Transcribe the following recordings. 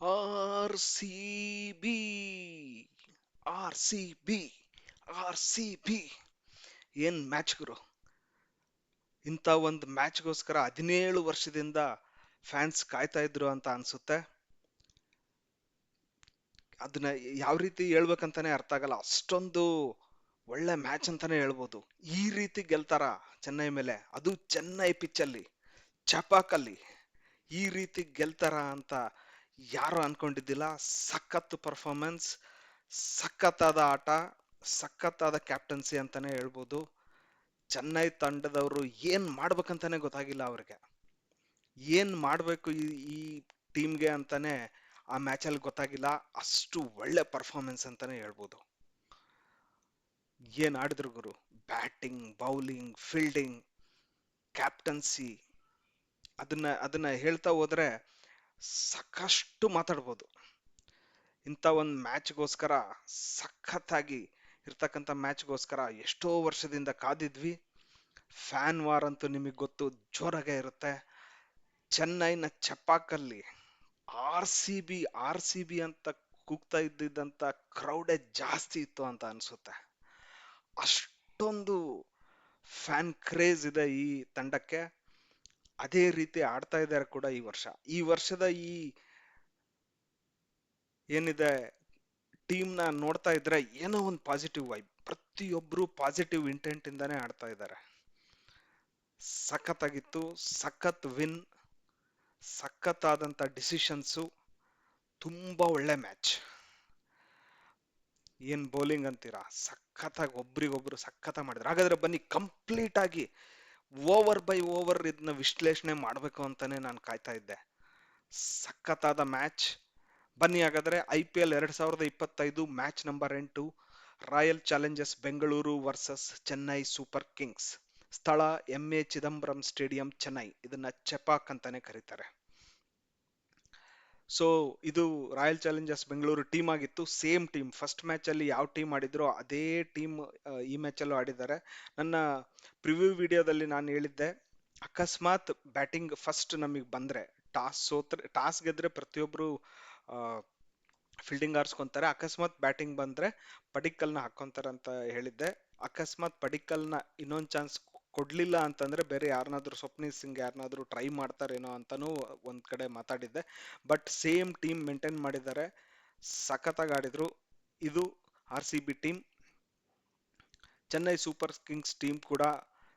R C B R C B R C B ಏನ್ match ಗುರು? ಇಂಥ ಒಂದು ಮ್ಯಾಚ್ಗೋಸ್ಕರ ಹದಿನೇಳು ವರ್ಷದಿಂದ ಫ್ಯಾನ್ಸ್ ಕಾಯ್ತಾ ಇದ್ರು ಅಂತ ಅನ್ಸುತ್ತೆ. ಅದನ್ನ ಯಾವ ರೀತಿ ಹೇಳ್ಬೇಕಂತಾನೆ ಅರ್ಥ ಆಗಲ್ಲ. ಅಷ್ಟೊಂದು ಒಳ್ಳೆ ಮ್ಯಾಚ್ ಅಂತಾನೆ ಹೇಳ್ಬೋದು. ಈ ರೀತಿ ಗೆಲ್ತಾರ ಚೆನ್ನೈ ಮೇಲೆ. ಅದು ಚೆನ್ನೈ ಪಿಚ್ಚಲ್ಲಿ ಚಪಾಕಲ್ಲಿ ಈ ರೀತಿ ಗೆಲ್ತಾರ ಅಂತ ಯಾರು ಅನ್ಕೊಂಡಿದ್ದಿಲ್ಲ? ಸಖತ್ ಪರ್ಫಾರ್ಮೆನ್ಸ್ ಸಖತ್ತಾದ ಆಟ, ಸಖತ್ತಾದ ಕ್ಯಾಪ್ಟನ್ಸಿ ಅಂತಾನೆ ಹೇಳ್ಬೋದು. ಚೆನ್ನೈ ತಂಡದವರು ಏನ್ ಮಾಡ್ಬೇಕಂತಾನೆ ಗೊತ್ತಾಗಿಲ್ಲ ಅವ್ರಿಗೆ. ಏನ್ ಮಾಡ್ಬೇಕು ಈ ಈ ಟೀಮ್ಗೆ ಅಂತಾನೆ ಆ ಮ್ಯಾಚಲ್ಲಿ ಗೊತ್ತಾಗಿಲ್ಲ. ಅಷ್ಟು ಒಳ್ಳೆ ಪರ್ಫಾರ್ಮೆನ್ಸ್ ಅಂತಾನೆ ಹೇಳ್ಬೋದು. ಏನ್ ಆಡಿದ್ರು ಗುರು? ಬ್ಯಾಟಿಂಗ್ ಬೌಲಿಂಗ್ ಫೀಲ್ಡಿಂಗ್ ಕ್ಯಾಪ್ಟನ್ಸಿ ಅದನ್ನ ಅದನ್ನ ಹೇಳ್ತಾ ಹೋದ್ರೆ ಸಾಕಷ್ಟು ಮಾತಾಡ್ಬೋದು. ಇಂಥ ಒಂದು ಮ್ಯಾಚ್ಗೋಸ್ಕರ ಸಖತ್ತಾಗಿ ಇರ್ತಕ್ಕಂಥ ಮ್ಯಾಚ್ಗೋಸ್ಕರ ಎಷ್ಟೋ ವರ್ಷದಿಂದ ಕಾದಿದ್ವಿ. ಫ್ಯಾನ್ ವಾರ್ ಅಂತೂ ನಿಮಗೆ ಗೊತ್ತು ಜೋರಾಗೆ ಇರುತ್ತೆ. ಚೆನ್ನೈನ ಚಪ್ಪಾಕಲ್ಲಿ R C B, R C B ಅಂತ ಕೂಗ್ತಾ ಇದ್ದಿದ್ದಂಥ ಕ್ರೌಡೇ ಜಾಸ್ತಿ ಇತ್ತು ಅಂತ ಅನಿಸುತ್ತೆ. ಅಷ್ಟೊಂದು ಫ್ಯಾನ್ ಕ್ರೇಜ್ ಇದೆ ಈ ತಂಡಕ್ಕೆ. ಅದೇ ರೀತಿ ಆಡ್ತಾ ಇದ್ದಾರೆ ಕೂಡ ಈ ವರ್ಷ. ಈ ವರ್ಷದ ಈ ಏನಿದೆ ಟೀಮ್ನ ನೋಡ್ತಾ ಇದ್ರೆ ಏನೋ ಒಂದು ಪಾಸಿಟಿವ್ ವೈಬ್ ಪ್ರತಿಯೊಬ್ರು ಪಾಸಿಟಿವ್ ಇಂಟೆಂಟ್ ಇಂದಾನೆ ಆಡ್ತಾ ಇದ್ದಾರೆ. ಸಖತ್ತಾಗಿತ್ತು, ಸಖತ್ ವಿನ್ ಸಖತ್ತಾದಂತ ಡಿಸಿಷನ್ಸು ತುಂಬಾ ಒಳ್ಳೆ ಮ್ಯಾಚ್ ಏನ್ ಬೌಲಿಂಗ್ ಅಂತೀರಾ? ಸಖತ್ತಾಗಿ ಒಬ್ರಿಗೊಬ್ರು ಸಖತ್ತ ಮಾಡಿದ್ರು. ಹಾಗಾದ್ರೆ ಬನ್ನಿ ಕಂಪ್ಲೀಟ್ ಆಗಿ ಓವರ್ ಬೈ ಓವರ್ ಇದನ್ನ ವಿಶ್ಲೇಷಣೆ ಮಾಡಬೇಕು ಅಂತಾನೆ ನಾನು ಕಾಯ್ತಾ ಇದ್ದೆ. ಸಖತ್ತಾದ ಮ್ಯಾಚ್. ಬನ್ನಿ ಹಾಗಾದರೆ ಐ ಪಿ ಎಲ್ ಎರಡು ಸಾವಿರದ ಇಪ್ಪತ್ತೈದು ಮ್ಯಾಚ್ ನಂಬರ್ ಎಂಟು, Royal Challengers Bengaluru versus Chennai Super Kings. ಸ್ಥಳ M A Chidambaram stadium Chennai. ಇದನ್ನ ಚೆಪಾಕ್ ಅಂತಾನೆ ಕರೀತಾರೆ. ಸೊ ಇದು ರಾಯಲ್ ಚಾಲೆಂಜರ್ಸ್ ಬೆಂಗಳೂರು ಟೀಮ್ ಆಗಿತ್ತು. ಸೇಮ್ ಟೀಮ್ ಫಸ್ಟ್ ಮ್ಯಾಚ್ ಅಲ್ಲಿ ಯಾವ ಟೀಮ್ ಆಡಿದ್ರೋ ಅದೇ ಟೀಮ್ ಈ ಮ್ಯಾಚ್ ಅಲ್ಲೂ ಆಡಿದ್ದಾರೆ. ನನ್ನ ಪ್ರಿವ್ಯೂ ವಿಡಿಯೋದಲ್ಲಿ ನಾನು ಹೇಳಿದ್ದೆ, ಅಕಸ್ಮಾತ್ ಬ್ಯಾಟಿಂಗ್ ಫಸ್ಟ್ ನಮಗೆ ಬಂದ್ರೆ, ಟಾಸ್ ಸೋತ್ರೆ, ಟಾಸ್ ಗೆದ್ರೆ ಪ್ರತಿಯೊಬ್ರು ಫೀಲ್ಡಿಂಗ್ ಆರಿಸ್ಕೊಂತಾರೆ ಅಕಸ್ಮಾತ್ ಬ್ಯಾಟಿಂಗ್ ಬಂದ್ರೆ ಪಡಿಕ್ಕಲ್ನ ಹಾಕೊಂತಾರೆ ಅಂತ ಹೇಳಿದ್ದೆ. ಅಕಸ್ಮಾತ್ ಪಡಿಕ್ಕಲ್ನ ಇನ್ನೊಂದು ಚಾನ್ಸ್ ಕೊಡ್ಲಿಲ್ಲ ಅಂತಂದ್ರೆ ಬೇರೆ ಯಾರನ್ನಾದ್ರೂ ಸ್ವಪ್ನಿ ಸಿಂಗ್ ಯಾರನ್ನಾದ್ರೂ ಟ್ರೈ ಮಾಡ್ತಾರೇನೋ ಅಂತಾನೂ ಒಂದ್ ಕಡೆ ಮಾತಾಡಿದ್ದೆ. ಬಟ್ ಸೇಮ್ ಟೀಮ್ ಮೇಂಟೈನ್ ಮಾಡಿದ್ದಾರೆ. ಸಖತ್ತಾಗಿ ಆಡಿದ್ರು. ಇದು R C B team Chennai Super Kings team ಕೂಡ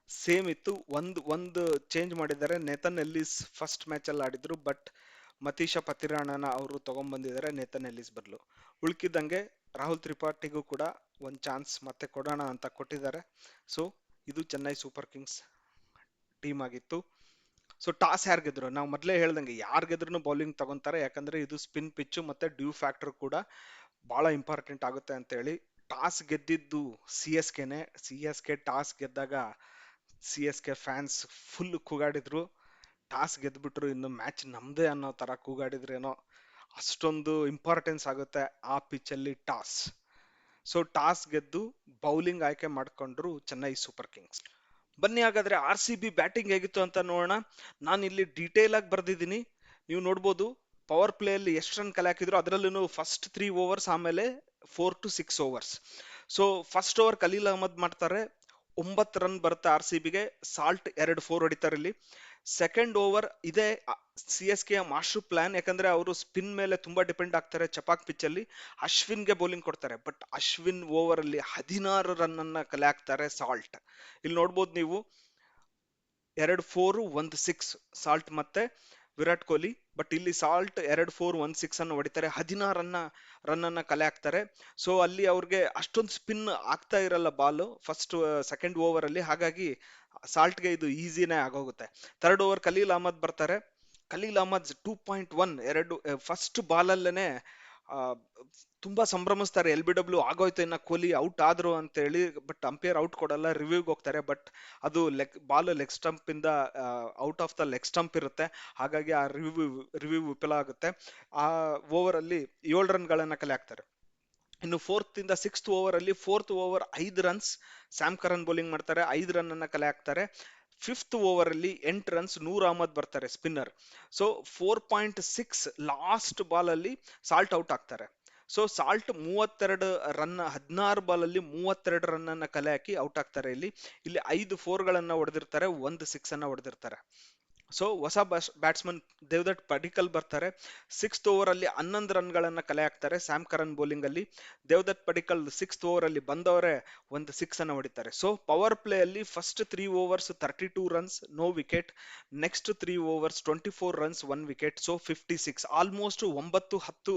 ಸೇಮ್ ಇತ್ತು. ಒಂದು ಒಂದು ಚೇಂಜ್ ಮಾಡಿದ್ದಾರೆ. ನೇತನ್ ಎಲ್ಲಿಸ್ ಫಸ್ಟ್ ಮ್ಯಾಚ್ ಅಲ್ಲಿ ಆಡಿದ್ರು. ಬಟ್ ಮತೀಶ ಪತಿರಾಣನ ಅವರು ತಗೊಂಡ್ಬಂದಿದ್ದಾರೆ ನೇತನ್ ಎಲ್ಲಿಸ್ ಬದಲು. ಉಳ್ಕಿದ್ದಂಗೆ ರಾಹುಲ್ ತ್ರಿಪಾಠಿಗೂ ಕೂಡ ಒಂದು ಚಾನ್ಸ್ ಮತ್ತೆ ಕೊಡೋಣ ಅಂತ ಕೊಟ್ಟಿದ್ದಾರೆ. ಸೊ ಇದು ಚೆನ್ನೈ ಸೂಪರ್ ಕಿಂಗ್ಸ್ ಟೀಮ್ ಆಗಿತ್ತು. ಸೊ ಟಾಸ್ ಯಾರು ಗೆದ್ರು? ನಾವು ಮೊದಲೇ ಹೇಳ್ದಂಗೆ ಯಾರು ಗೆದ್ರು ಬೌಲಿಂಗ್ ತಗೊಂತಾರೆ. ಯಾಕಂದ್ರೆ ಇದು ಸ್ಪಿನ್ ಪಿಚ್ಚು ಮತ್ತೆ ಡ್ಯೂ ಫ್ಯಾಕ್ಟರ್ ಕೂಡ ಬಹಳ ಇಂಪಾರ್ಟೆಂಟ್ ಆಗುತ್ತೆ ಅಂತ ಹೇಳಿ ಟಾಸ್ ಗೆದ್ದಿದ್ದು ಸಿ ಎಸ್ ಕೆನೆ. ಸಿ ಎಸ್ ಕೆ ಟಾಸ್ ಗೆದ್ದಾಗ C S K fans full ಕೂಗಾಡಿದ್ರು. Toss ಗೆದ್ಬಿಟ್ರು ಇನ್ನು ಮ್ಯಾಚ್ ನಮ್ದೇ ಅನ್ನೋ ತರ ಕೂಗಾಡಿದ್ರೇನೋ ಅಷ್ಟೊಂದು ಇಂಪಾರ್ಟೆನ್ಸ್ ಆಗುತ್ತೆ ಆ ಪಿಚ್ಚಲ್ಲಿ ಟಾಸ್. ಸೊ ಟಾಸ್ ಗೆದ್ದು ಬೌಲಿಂಗ್ ಆಯ್ಕೆ ಮಾಡ್ಕೊಂಡ್ರು ಚೆನ್ನೈ ಸೂಪರ್ ಕಿಂಗ್ಸ್. ಬನ್ನಿ ಹಾಗಾದ್ರೆ ಆರ್ ಸಿ ಬಿ ಬ್ಯಾಟಿಂಗ್ ಹೇಗಿತ್ತು ಅಂತ ನೋಡೋಣ. ನಾನು ಇಲ್ಲಿ ಡೀಟೇಲ್ ಆಗಿ ಬರ್ದಿದ್ದೀನಿ. ನೀವು ನೋಡ್ಬೋದು ಪವರ್ ಪ್ಲೇ ಅಲ್ಲಿ ಎಷ್ಟು ರನ್ ಕಲೆ ಹಾಕಿದ್ರು. ಅದರಲ್ಲೂ ಫಸ್ಟ್ ತ್ರೀ ಓವರ್ಸ್ ಆಮೇಲೆ four to six overs so first over Khaleel Ahmed ಮಾಡ್ತಾರೆ. ಒಂಬತ್ತು ರನ್ ಬರುತ್ತೆ ಆರ್ ಸಿ ಬಿಗೆ. ಸಾಲ್ಟ್ ಎರಡು ಫೋರ್ ಹೊಡಿತಾರೆ ಇಲ್ಲಿ. ಸೆಕೆಂಡ್ ಓವರ್ ಇದೇ C S K master plan ಯಾಕಂದ್ರೆ ಅವರು ಸ್ಪಿನ್ ಮೇಲೆ ತುಂಬಾ ಡಿಪೆಂಡ್ ಆಗ್ತಾರೆ ಚಪಾಕ್ ಪಿಚ್ ಅಲ್ಲಿ. ಅಶ್ವಿನ್ಗೆ ಬೌಲಿಂಗ್ ಕೊಡ್ತಾರೆ. ಬಟ್ ಅಶ್ವಿನ್ ಓವರ್ ಅಲ್ಲಿ ಹದಿನಾರು ರನ್ ಅನ್ನ ಕಲೆ ಹಾಕ್ತಾರೆ ಸಾಲ್ಟ್ ಇಲ್ಲಿ ನೋಡ್ಬೋದು ನೀವು, ಎರಡು ಫೋರ್ ಒಂದು ಸಿಕ್ಸ್ ಸಾಲ್ಟ್ ಮತ್ತೆ ವಿರಾಟ್ ಕೊಹ್ಲಿ. ಬಟ್ ಇಲ್ಲಿ ಸಾಲ್ಟ್ ಎರಡು ಫೋರ್ ಒನ್ ಸಿಕ್ಸ್ ಅನ್ನು ಹೊಡಿತಾರೆ. ಹದಿನಾರನ್ನ ರನ್ ಅನ್ನ ಕಲೆ ಹಾಕ್ತಾರೆ. ಸೊ ಅಲ್ಲಿ ಅವ್ರಿಗೆ ಅಷ್ಟೊಂದು ಸ್ಪಿನ್ ಆಗ್ತಾ ಇರಲ್ಲ ಬಾಲ್ ಫಸ್ಟ್ ಸೆಕೆಂಡ್ ಓವರ್ ಅಲ್ಲಿ. ಹಾಗಾಗಿ ಸಾಲ್ಟ್ಗೆ ಇದು ಈಸಿನೇ ಆಗೋಗುತ್ತೆ. ಥರ್ಡ್ ಓವರ್ ಖಲೀಲ್ ಅಹಮದ್ ಬರ್ತಾರೆ. Khaleel Ahmed two point one ಎರಡು ಫಸ್ಟ್ ಬಾಲಲ್ಲೇ ತುಂಬಾ ಸಂಭ್ರಮಿಸ್ತಾರೆ. ಎಲ್ ಬಿ ಡಬ್ಲ್ಯೂ ಆಗೋಯ್ತು ಇನ್ನ ಕೊಹ್ಲಿ ಔಟ್ ಆದ್ರು ಅಂತ ಹೇಳಿ ಬಟ್ ಅಂಪೈರ್ ಔಟ್ ಕೊಡಲ್ಲ, ರಿವ್ಯೂಗೆ ಹೋಗ್ತಾರೆ. ಬಟ್ ಅದು ಲೆಗ್, ಬಾಲ್ ಲೆಗ್ ಸ್ಟಂಪ್ ಇಂದ out of the leg stump ಇರುತ್ತೆ. ಹಾಗಾಗಿ ಆ ರಿವ್ಯೂ ರಿವ್ಯೂ ವಿಫಲ ಆಗುತ್ತೆ. ಆ ಓವರ್ ಅಲ್ಲಿ ಏಳು ರನ್ಗಳನ್ನ ಕಲೆ ಹಾಕ್ತಾರೆ. ಇನ್ನು ಫೋರ್ತ್ ಇಂದ ಸಿಕ್ಸ್ತ್ ಓವರ್ ಅಲ್ಲಿ ಫೋರ್ತ್ ಓವರ್ ಐದು ರನ್ಸ್ ಸ್ಯಾಮ್ ಕರನ್ ಬೌಲಿಂಗ್ ಮಾಡ್ತಾರೆ, ಐದು ರನ್ ಅನ್ನ ಕಲೆ ಹಾಕ್ತಾರೆ. ಫಿಫ್ತ್ ಓವರ್ ಅಲ್ಲಿ ಎಂಟು ರನ್ಸ್ ನೂರ್ ಅಹಮದ್ ಬರ್ತಾರೆ spinner so four point six last ball ಅಲ್ಲಿ ಸಾಲ್ಟ್ ಔಟ್ ಆಗ್ತಾರೆ. ಸೊ ಸಾಲ್ಟ್ ಮೂವತ್ತೆರಡು ರನ್ ಹದಿನಾರು ಬಾಲ್ ಅಲ್ಲಿ ಮೂವತ್ತೆರಡು ರನ್ ಅನ್ನ ಕಲೆ ಹಾಕಿ ಔಟ್ ಆಗ್ತಾರೆ ಇಲ್ಲಿ. ಇಲ್ಲಿ ಐದು ಫೋರ್ ಗಳನ್ನ ಹೊಡೆದಿರ್ತಾರೆ, ಒಂದು ಸಿಕ್ಸ್ ಅನ್ನ ಹೊಡೆದಿರ್ತಾರೆ. ಸೊ ಹೊಸ ಬ್ಯಾಟ್ಸ್ಮನ್ ದೇವದತ್ ಪಡಿಕಲ್ ಬರ್ತಾರೆ. ಸಿಕ್ಸ್ತ್ ಓವರ್ ಅಲ್ಲಿ ಹನ್ನೊಂದು ರನ್ ಗಳನ್ನ ಕಲೆ ಹಾಕ್ತಾರೆ ಸ್ಯಾಮ್ ಕರನ್ ಬೌಲಿಂಗ್ ಅಲ್ಲಿ. ದೇವದತ್ ಪಡಿಕಲ್ ಸಿಕ್ಸ್ತ್ ಓವರ್ ಅಲ್ಲಿ ಬಂದವರೇ ಒಂದು ಸಿಕ್ಸ್ ಅನ್ನ ಹೊಡಿತಾರೆ. ಸೊ ಪವರ್ ಪ್ಲೇ ಅಲ್ಲಿ first three overs thirty two runs no wicket next three overs twenty four runs one wicket so fifty six almost ಒಂಬತ್ತು, ಹತ್ತು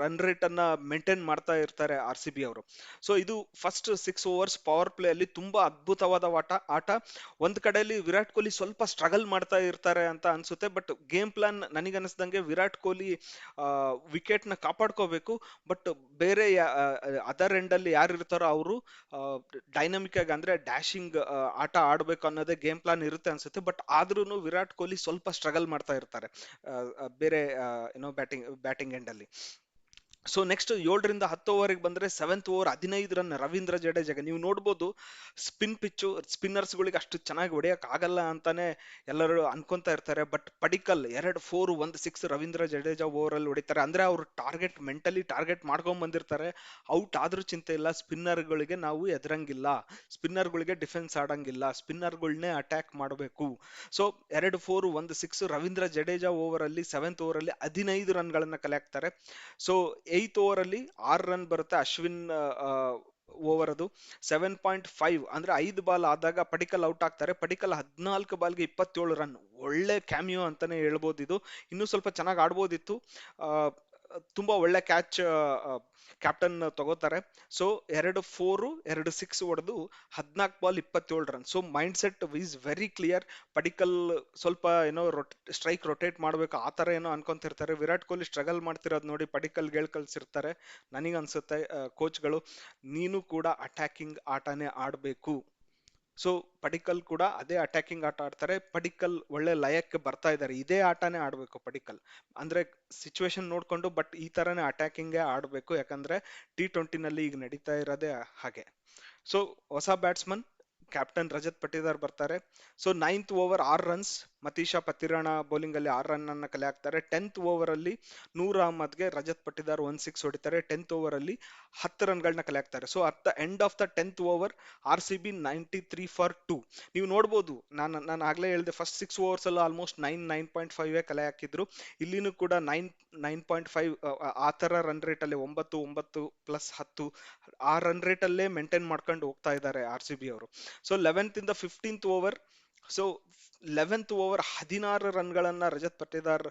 ರನ್ ರೇಟ್ ಅನ್ನ ಮೇಂಟೈನ್ ಮಾಡ್ತಾ ಇರ್ತಾರೆ ಆರ್ ಸಿ ಬಿ ಅವರು. ಸೊ ಇದು first six overs power play ಅಲ್ಲಿ ತುಂಬಾ ಅದ್ಭುತವಾದ ಆಟ ಆಟ. ಒಂದ್ ಕಡೆಯಲ್ಲಿ ವಿರಾಟ್ ಕೊಹ್ಲಿ ಸ್ವಲ್ಪ ಸ್ಟ್ರಗಲ್ ಮಾಡ್ತಾ ಇರ್ತಾರೆ ಅಂತ ಅನ್ಸುತ್ತೆ. ಬಟ್ ಗೇಮ್ ಪ್ಲಾನ್ ನನಗನ್ನಿಸ್ದಂಗೆ ವಿರಾಟ್ ಕೊಹ್ಲಿ ವಿಕೆಟ್ನ ಕಾಪಾಡ್ಕೋಬೇಕು. ಬಟ್ ಬೇರೆ ಅದರ್ ಎಂಡ್ ಅಲ್ಲಿ ಯಾರು ಇರ್ತಾರೋ ಅವರು ಡೈನಮಿಕ್ ಆಗಿ ಅಂದ್ರೆ ಡ್ಯಾಶಿಂಗ್ ಆಟ ಆಡ್ಬೇಕು ಅನ್ನೋದೇ ಗೇಮ್ ಪ್ಲಾನ್ ಇರುತ್ತೆ ಅನ್ಸುತ್ತೆ. ಬಟ್ ಆದ್ರೂ ವಿರಾಟ್ ಕೊಹ್ಲಿ ಸ್ವಲ್ಪ ಸ್ಟ್ರಗಲ್ ಮಾಡ್ತಾ ಇರ್ತಾರೆ ಬೇರೆ ಏನೋ ಬ್ಯಾಟಿಂಗ್ ಬ್ಯಾಟಿಂಗ್ ಎಂಡ್ ಅಲ್ಲಿ. ಸೊ ನೆಕ್ಸ್ಟ್ ಏಳರಿಂದ ಹತ್ತು ಓವರ್ಗೆ ಬಂದರೆ ಸೆವೆಂತ್ ಓವರ್ ಹದಿನೈದು ರನ್ ರವೀಂದ್ರ ಜಡೇಜಾಗೆ. ನೀವು ನೋಡ್ಬೋದು ಸ್ಪಿನ್ ಪಿಚ್ಚು ಸ್ಪಿನ್ನರ್ಸ್ಗಳಿಗೆ ಅಷ್ಟು ಚೆನ್ನಾಗಿ ಹೊಡೆಯೋಕ್ಕಾಗಲ್ಲ ಆಗಲ್ಲ ಅಂತಾನೆ ಎಲ್ಲರೂ ಅನ್ಕೊಂತಾ ಇರ್ತಾರೆ. ಬಟ್ ಪಡಿಕಲ್ ಎರಡು ಫೋರ್ ಒಂದು ಸಿಕ್ಸ್ ರವೀಂದ್ರ ಜಡೇಜಾ ಓವರಲ್ಲಿ ಹೊಡಿತಾರೆ. ಅಂದರೆ ಅವರು ಟಾರ್ಗೆಟ್ ಮೆಂಟಲಿ ಟಾರ್ಗೆಟ್ ಮಾಡ್ಕೊಂಡ್ ಬಂದಿರ್ತಾರೆ. ಔಟ್ ಆದ್ರೂ ಚಿಂತೆ ಇಲ್ಲ. ಸ್ಪಿನ್ನರ್ಗಳಿಗೆ ನಾವು ಎದುರಂಗಿಲ್ಲ ಸ್ಪಿನ್ನರ್ಗಳಿಗೆ ಡಿಫೆನ್ಸ್ ಆಡಂಗಿಲ್ಲ. ಸ್ಪಿನ್ನರ್ಗಳನ್ನೇ ಅಟ್ಯಾಕ್ ಮಾಡಬೇಕು. ಸೊ ಎರಡು ಫೋರ್ ಒಂದು ಸಿಕ್ಸ್ ರವೀಂದ್ರ ಜಡೇಜಾ ಓವರಲ್ಲಿ ಸೆವೆಂತ್ ಓವರಲ್ಲಿ ಹದಿನೈದು ರನ್ಗಳನ್ನು ಕಲೆ ಹಾಕ್ತಾರೆ ಸೊ ಏಯ್ತ್ ಓವರ್ ಅಲ್ಲಿ ಆರು ರನ್ ಬರುತ್ತೆ ಅಶ್ವಿನ್ ಓವರ್ ಅದು ಸೆವೆನ್ ಪಾಯಿಂಟ್ ಫೈವ್ ಅಂದ್ರೆ ಐದು ಬಾಲ್ ಆದಾಗ ಪಡಿಕಲ್ ಔಟ್ ಆಗ್ತಾರೆ. ಪಡಿಕಲ್ ಹದಿನಾಲ್ಕು ಬಾಲ್ಗೆ ಇಪ್ಪತ್ತೇಳು ರನ್ ಒಳ್ಳೆ ಕ್ಯಾಮಿಯೋ ಅಂತಾನೆ ಹೇಳ್ಬೋದು ಇದು ಇನ್ನೂ ಸ್ವಲ್ಪ ಚೆನ್ನಾಗಿ ಆಡ್ಬೋದಿತ್ತು. ಆ, ತುಂಬಾ ಒಳ್ಳೆ ಕ್ಯಾಚ್ ಕ್ಯಾಪ್ಟನ್ ತಗೋತಾರೆ. ಸೊ ಎರಡು ಫೋರು ಎರಡು ಸಿಕ್ಸ್ ಹೊಡೆದು ಹದಿನಾಲ್ಕು ಬಾಲ್ ಇಪ್ಪತ್ತೇಳು run so mind set is very clear Padikkal ಸ್ವಲ್ಪ ಏನೋ ಸ್ಟ್ರೈಕ್ ರೊಟೇಟ್ ಮಾಡಬೇಕು, ಆ ಥರ ಏನೋ ಅನ್ಕೊಂತಿರ್ತಾರೆ. ವಿರಾಟ್ ಕೊಹ್ಲಿ ಸ್ಟ್ರಗಲ್ ಮಾಡ್ತಿರೋದು ನೋಡಿ ಪಡಿಕಲ್ ಗೆಳ್ ಕಳ್ಸಿರ್ತಾರೆ. ನನಗನ್ಸುತ್ತೆ ಕೋಚ್ಗಳು ನೀನು ಕೂಡ ಅಟ್ಯಾಕಿಂಗ್ ಆಟನೇ ಆಡ್ಬೇಕು. ಸೊ ಪಡಿಕಲ್ ಕೂಡ ಅದೇ ಅಟ್ಯಾಕಿಂಗ್ ಆಟ ಆಡ್ತಾರೆ. ಪಡಿಕಲ್ ಒಳ್ಳೆ ಲಯಕ್ಕೆ ಬರ್ತಾ ಇದ್ದಾರೆ. ಇದೇ ಆಟನೇ ಆಡಬೇಕು ಪಡಿಕಲ್ ಅಂದ್ರೆ ಸಿಚುವೇಶನ್ ನೋಡ್ಕೊಂಡು ಬಟ್ ಈ ತರನೇ ಅಟ್ಯಾಕಿಂಗೇ ಆಡ್ಬೇಕು. ಯಾಕಂದ್ರೆ ಟಿ ಟ್ವೆಂಟಿನಲ್ಲಿ ಈಗ ನಡೀತಾ ಇರೋದೇ ಹಾಗೆ. ಸೊ ಹೊಸ ಬ್ಯಾಟ್ಸ್ಮನ್ ಕ್ಯಾಪ್ಟನ್ ರಜತ್ ಪಟೇದಾರ್ ಬರ್ತಾರೆ. ಸೊ ನೈನ್ತ್ ಓವರ್ ಆರ್ ರನ್ಸ್ ಮತೀಶಾ ಪತಿರಾಣ ಬೌಲಿಂಗ್ ಅಲ್ಲಿ ಆರ್ ರನ್ ಅನ್ನ ಕಲೆ ಹಾಕ್ತಾರೆ. ಟೆಂತ್ ಓವರ್ ಅಲ್ಲಿ ನೂರ್ ಅಹಮದ್ಗೆ ರಜತ್ ಪಟ್ಟಿದಾರ್ ಒನ್ ಸಿಕ್ಸ್ ಹೊಡಿತಾರೆ. ಟೆಂತ್ ಓವರ್ ಅಲ್ಲಿ ಹತ್ತು ರನ್ಗಳನ್ನ ಕಲೆ ಹಾಕ್ತಾರೆ. So at the end of the tenth over R C B ninety three for two ನೀವು ನೋಡ್ಬೋದು, ನಾನು ನಾನು ಆಗ್ಲೇ ಹೇಳಿದೆ ಫಸ್ಟ್ ಸಿಕ್ಸ್ ಓವರ್ಸ್ ಅಲ್ಲಿ almost nine nine point five ಕಲೆ ಹಾಕಿದ್ರು. ಇಲ್ಲಿನೂ ಕೂಡ ನೈನ್ ನೈನ್ ಪಾಯಿಂಟ್ ಫೈವ್ ಆ ತರ ರನ್ ರೇಟ್ ಅಲ್ಲಿ ಒಂಬತ್ತು ಒಂಬತ್ತು ಪ್ಲಸ್ ಹತ್ತು, ಆ ರನ್ ರೇಟ್ ಅಲ್ಲೇ ಮೇಂಟೈನ್ ಮಾಡ್ಕೊಂಡು ಹೋಗ್ತಾ ಇದ್ದಾರೆ ಆರ್ ಸಿ ಬಿ ಅವರು. ಸೊ ಲೆವೆಂತ್ ಇಂದ fifteenth over so eleventh over ಹದಿನಾರು ರನ್ಗಳನ್ನ ರಜತ್ ಪಟ್ಟಿದಾರ್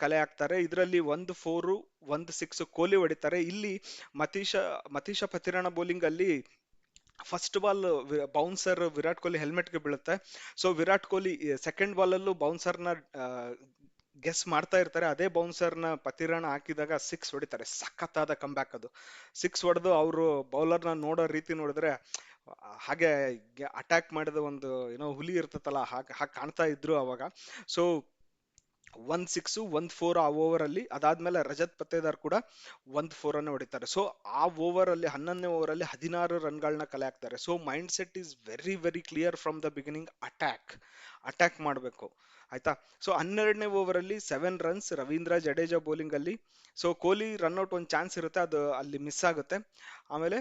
ಕಲೆ ಹಾಕ್ತಾರೆ. ಇದರಲ್ಲಿ ಒಂದು ಫೋರು ಒಂದು ಸಿಕ್ಸ್ ಕೊಹ್ಲಿ ಹೊಡಿತಾರೆ. ಇಲ್ಲಿ ಮತೀಶ ಮತೀಶ ಪತಿರಾಣ ಬೌಲಿಂಗ್ ಅಲ್ಲಿ first ball bouncer Virat Kohli ಹೆಲ್ಮೆಟ್ಗೆ ಬೀಳುತ್ತೆ. So Virat Kohli second ball ಅಲ್ಲೂ ಬೌನ್ಸರ್ನ ಗೆಸ್ ಮಾಡ್ತಾ ಇರ್ತಾರೆ. ಅದೇ ಬೌನ್ಸರ್ನ ಪತಿರಾಣ ಹಾಕಿದಾಗ ಸಿಕ್ಸ್ ಹೊಡಿತಾರೆ. ಸಖತ್ತಾದ ಕಂಬ್ಯಾಕ್ ಅದು. ಸಿಕ್ಸ್ ಹೊಡೆದು ಅವರು ಬೌಲರ್ನ ನೋಡೋ ರೀತಿ ನೋಡಿದ್ರೆ ಹಾಗೆ ಅಟ್ಯಾಕ್ ಮಾಡಿದ ಒಂದು ಏನೋ ಹುಲಿ ಇರ್ತತಲ್ಲ, ಹಾಗೆ ಹಾಗೆ ಕಾಣ್ತಾ ಇದ್ರು ಅವಾಗ. ಸೊ ಒನ್ ಸಿಕ್ಸು ಒಂದ್ ಫೋರ್ ಆ ಓವರ್ ಅಲ್ಲಿ, ಅದಾದ್ಮೇಲೆ ರಜತ್ ಪತ್ತೇದಾರ್ ಕೂಡ ಒಂದ್ ಫೋರ್ ಅನ್ನು ಹೊಡಿತಾರೆ. ಸೊ ಆ ಓವರ್ ಅಲ್ಲಿ, ಹನ್ನೊಂದನೇ ಓವರ್ ಅಲ್ಲಿ ಹದಿನಾರು ರನ್ಗಳನ್ನ ಕಲೆ ಹಾಕ್ತಾರೆ. So mind set is very very clear from the beginning attack attack ಮಾಡಬೇಕು. ಆಯ್ತಾ? ಸೊ ಹನ್ನೆರಡನೇ ಓವರ್ ಅಲ್ಲಿ seven runs Ravindra Jadeja bowling ಅಲ್ಲಿ. ಸೊ ಕೊಹ್ಲಿ ರನ್ಔಟ್ ಒಂದು ಚಾನ್ಸ್ ಇರುತ್ತೆ, ಅದು ಅಲ್ಲಿ ಮಿಸ್ ಆಗುತ್ತೆ. ಆಮೇಲೆ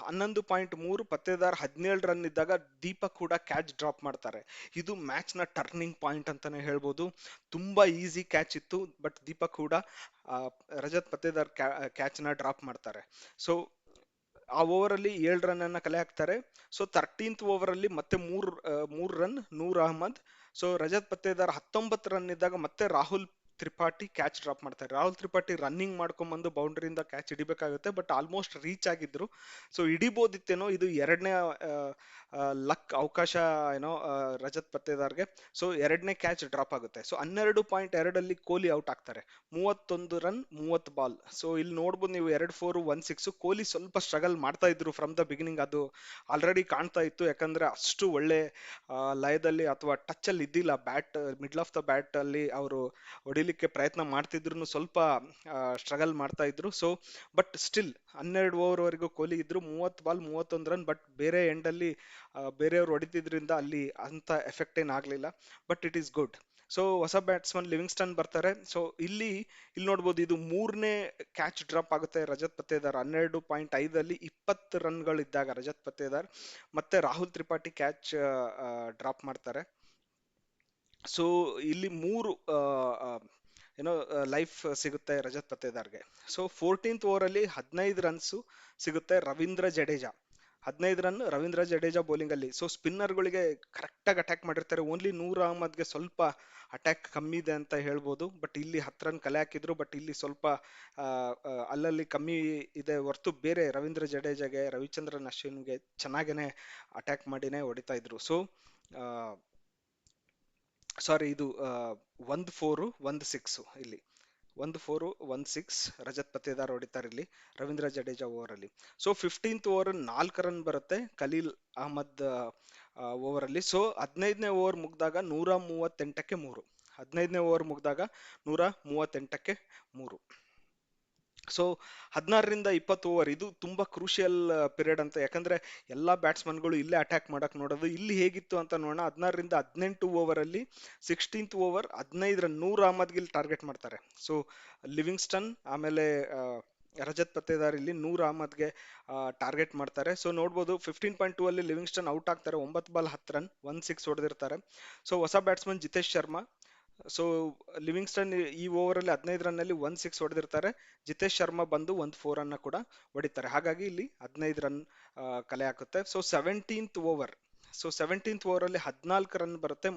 ಹನ್ನೊಂದು ಪಾಯಿಂಟ್ ಮೂರು, ಪತ್ತೇದಾರ್ ಹದಿನೇಳು ರನ್ ಇದ್ದಾಗ ದೀಪಕ್ ಕೂಡ ಕ್ಯಾಚ್ ಡ್ರಾಪ್ ಮಾಡ್ತಾರೆ. ಇದು ಮ್ಯಾಚ್ನ ಟರ್ನಿಂಗ್ ಪಾಯಿಂಟ್ ಅಂತಾನೆ ಹೇಳ್ಬೋದು. ತುಂಬಾ ಈಸಿ ಕ್ಯಾಚ್ ಇತ್ತು ಬಟ್ ದೀಪಕ್ ಕೂಡ ರಜತ್ ಪತ್ತೇದಾರ್ ಕ್ಯಾಚ್ನ ಡ್ರಾಪ್ ಮಾಡ್ತಾರೆ. ಸೊ ಆ ಓವರ್ ಅಲ್ಲಿ ಏಳು ರನ್ ಅನ್ನ ಕಲೆ ಹಾಕ್ತಾರೆ. ಸೊ ತರ್ಟೀನ್ತ್ ಓವರ್ ಅಲ್ಲಿ ಮತ್ತೆ ಮೂರ್ ಮೂರ್ ರನ್ ನೂರ್ ಅಹಮದ್. ಸೊ ರಜತ್ ಪತ್ತೇದಾರ್ ಹತ್ತೊಂಬತ್ತು ರನ್ ಇದ್ದಾಗ ಮತ್ತೆ ರಾಹುಲ್ ತ್ರಿಪಾಠಿ ಕ್ಯಾಚ್ ಡ್ರಾಪ್ ಮಾಡ್ತಾರೆ ರಾಹುಲ್ ತ್ರಿಪಾಠಿ ರನ್ನಿಂಗ್ ಮಾಡ್ಕೊಂಡ್ಬಂದು ಬೌಂಡ್ರಿಯಿಂದ ಕ್ಯಾಚ್ ಹಿಡಿಬೇಕಾಗುತ್ತೆ ಬಟ್ ಆಲ್ಮೋಸ್ಟ್ ರೀಚ್ ಆಗಿದ್ರು. ಸೊ ಹಿಡಿಬೋದಿತ್ತೇನೋ ಇದು ಎರಡನೇ ಲಕ್ ಅವಕಾಶ, ಏನೋ ರಜತ್ ಪತ್ತೇದಾರ್ಗೆ. ಸೊ ಎರಡನೇ ಕ್ಯಾಚ್ ಡ್ರಾಪ್ ಆಗುತ್ತೆ. ಸೊ ಹನ್ನೆರಡು ಪಾಯಿಂಟ್ ಎರಡಲ್ಲಿ ಕೊಹ್ಲಿ ಔಟ್ ಆಗ್ತಾರೆ. ಮೂವತ್ತೊಂದು ರನ್ ಮೂವತ್ತು ಬಾಲ್ ಸೊ ಇಲ್ಲಿ ನೋಡ್ಬೋದು ನೀವು ಎರಡು ಫೋರ್ ಒನ್ ಸಿಕ್ಸ್ ಕೊಹ್ಲಿ ಸ್ವಲ್ಪ ಸ್ಟ್ರಗಲ್ ಮಾಡ್ತಾ ಇದ್ರು ಫ್ರಮ್ ದ ಬಿಗಿನಿಂಗ್ ಅದು ಆಲ್ರೆಡಿ ಕಾಣ್ತಾ ಇತ್ತು. ಯಾಕಂದ್ರೆ ಅಷ್ಟು ಒಳ್ಳೆ ಲಯದಲ್ಲಿ ಅಥವಾ ಟಚ್ ಅಲ್ಲಿ ಇದ್ದಿಲ್ಲ. Bat middle of the bat ಅಲ್ಲಿ ಅವರು ಹೊಡಿಲಿಕ್ಕೆ ಹೊಡಿಲಿಕ್ಕೆ ಪ್ರಯತ್ನ ಮಾಡ್ತಿದ್ರು ಸ್ವಲ್ಪ ಸ್ಟ್ರಗಲ್ ಮಾಡ್ತಾ ಇದ್ರು. ಸೊ ಬಟ್ ಸ್ಟಿಲ್ ಹನ್ನೆರಡು ಓವರ್ ವರೆಗೂ ಕೊಹ್ಲಿ ಇದ್ರು. ಮೂವತ್ತು ಬಾಲ್ ಮೂವತ್ತೊಂದು ರನ್ ಬಟ್ ಬೇರೆ ಎಂಡಲ್ಲಿ ಬೇರೆಯವರು ಹೊಡಿತಿದ್ರಿಂದ ಅಲ್ಲಿ ಅಂತ ಎಫೆಕ್ಟ್ ಏನ್ ಆಗ್ಲಿಲ್ಲ. But it is good so ಹೊಸ ಬ್ಯಾಟ್ಸ್ಮನ್ ಲಿವಿಂಗ್ಸ್ಟನ್ ಬರ್ತಾರೆ. ಸೊ ಇಲ್ಲಿ ಇಲ್ಲಿ ನೋಡ್ಬೋದು ಇದು ಮೂರನೇ ಕ್ಯಾಚ್ ಡ್ರಾಪ್ ಆಗುತ್ತೆ ರಜತ್ ಪತ್ತೇದಾರ್. ಹನ್ನೆರಡು ಪಾಯಿಂಟ್ ಐದಲ್ಲಿ ಇಪ್ಪತ್ತು ರನ್ಗಳಿದ್ದಾಗ ರಜತ್ ಪತ್ತೇದಾರ್. ಮತ್ತೆ ರಾಹುಲ್ ತ್ರಿಪಾಠಿ ಕ್ಯಾಚ್ ಡ್ರಾಪ್ ಮಾಡ್ತಾರೆ. ಸೊ ಇಲ್ಲಿ ಮೂರು ಏನೋ ಲೈಫ್ ಸಿಗುತ್ತೆ ರಜತ್ ಪತ್ತೇದಾರ್ಗೆ. ಸೊ ಫೋರ್ಟೀನ್ತ್ ಓವರ್ ಅಲ್ಲಿ ಹದಿನೈದು ರನ್ಸ್ ಸಿಗುತ್ತೆ ರವೀಂದ್ರ ಜಡೇಜಾ. ಹದಿನೈದು ರನ್ ರವೀಂದ್ರ ಜಡೇಜಾ ಬೌಲಿಂಗ್ ಅಲ್ಲಿ. ಸೊ ಸ್ಪಿನ್ನರ್ಗಳಿಗೆ ಕರೆಕ್ಟಾಗಿ ಅಟ್ಯಾಕ್ ಮಾಡಿರ್ತಾರೆ. ಓನ್ಲಿ ನೂರ್ ಅಹಮದ್ಗೆ ಸ್ವಲ್ಪ ಅಟ್ಯಾಕ್ ಕಮ್ಮಿ ಇದೆ ಅಂತ ಹೇಳ್ಬೋದು. ಬಟ್ ಇಲ್ಲಿ ಹತ್ತು ರನ್ ಕಲೆ ಹಾಕಿದ್ರು. ಬಟ್ ಇಲ್ಲಿ ಸ್ವಲ್ಪ ಅಲ್ಲಲ್ಲಿ ಕಮ್ಮಿ ಇದೆ ಹೊರತು ಬೇರೆ ರವೀಂದ್ರ ಜಡೇಜಾಗೆ, ರವಿಚಂದ್ರನ್ ಅಶ್ವಿನ್ಗೆ ಚೆನ್ನಾಗೇನೆ ಅಟ್ಯಾಕ್ ಮಾಡಿನೇ ಹೊಡಿತಾ ಇದ್ರು. ಸೊ ಸಾರಿ ಇದು ಒಂದು ಫೋರು, ಒಂದು ಸಿಕ್ಸ್ ಇಲ್ಲಿ. ಒಂದು ಫೋರು, ಒಂದು ಸಿಕ್ಸ್ ರಜತ್ ಪತ್ತೇದಾರ್ ಹೊಡಿತಾರೆ ಇಲ್ಲಿ, ರವೀಂದ್ರ ಜಡೇಜಾ ಓವರ್ ಅಲ್ಲಿ. ಸೊ ಫಿಫ್ಟೀನ್ತ್ ಓವರ್ ನಾಲ್ಕು ರನ್ ಬರುತ್ತೆ ಖಲೀಲ್ ಅಹಮದ್ ಓವರ್ ಅಲ್ಲಿ. ಸೊ ಹದಿನೈದನೇ ಓವರ್ ಮುಗ್ದಾಗ ನೂರ ಮೂವತ್ತೆಂಟಕ್ಕೆ ಮೂರು. ಹದಿನೈದನೇ ಓವರ್ ಮುಗ್ದಾಗ ನೂರ ಮೂವತ್ತೆಂಟಕ್ಕೆ ಮೂರು. ಸೊ ಹದಿನಾರರಿಂದ ಇಪ್ಪತ್ತು ಓವರ್ ಇದು ತುಂಬ ಕ್ರೂಷಿಯಲ್ ಪಿರಿಯಡ್ ಅಂತ. ಯಾಕಂದ್ರೆ ಎಲ್ಲ ಬ್ಯಾಟ್ಸ್ಮನ್ಗಳು ಇಲ್ಲೇ ಅಟ್ಯಾಕ್ ಮಾಡಕ್ ನೋಡೋದು. ಇಲ್ಲಿ ಹೇಗಿತ್ತು ಅಂತ ನೋಡೋಣ. ಹದಿನಾರರಿಂದ ಹದಿನೆಂಟು ಓವರಲ್ಲಿ ಸಿಕ್ಸ್ಟೀನ್ತ್ ಓವರ್ ಹದಿನೈದರ ನೂರು ಅಹಮದ್ ಗಿಲ್ ಟಾರ್ಗೆಟ್ ಮಾಡ್ತಾರೆ. ಸೊ ಲಿವಿಂಗ್ಸ್ಟನ್ ಆಮೇಲೆ ರಜತ್ ಪತ್ತೇದಾರ್ ಇಲ್ಲಿ ನೂರ್ ಅಹಮದ್ಗೆ ಟಾರ್ಗೆಟ್ ಮಾಡ್ತಾರೆ. ಸೊ ನೋಡ್ಬೋದು ಫಿಫ್ಟೀನ್ ಪಾಯಿಂಟ್ ಟೂ ಅಲ್ಲಿ ಲಿವಿಂಗ್ಸ್ಟನ್ ಔಟ್ ಆಗ್ತಾರೆ. ಒಂಬತ್ತು ಬಾಲ್ ಹತ್ತು ರನ್ ಒನ್ ಸಿಕ್ಸ್ ಹೊಡೆದಿರ್ತಾರೆ. ಸೊ ಹೊಸ batsman Jitesh Sharma so Livingstone ಈ ಓವರ್ ಅಲ್ಲಿ ಹದಿನೈದು ರನ್ ಅಲ್ಲಿ ಒನ್ ಸಿಕ್ಸ್ ಹೊಡೆದಿರ್ತಾರೆ. ಜಿತೇಶ್ ಶರ್ಮಾ ಬಂದು ಒಂದು ಫೋರ್ ಅನ್ನ ಕೂಡ ಹೊಡಿತಾರೆ. ಹಾಗಾಗಿ ಇಲ್ಲಿ ಹದಿನೈದು ರನ್ ಕಲೆ ಹಾಕುತ್ತೆ. So seventeenth over so seventeenth over ಅಲ್ಲಿ ಹದಿನಾಲ್ಕು ರನ್ ಬರುತ್ತೆ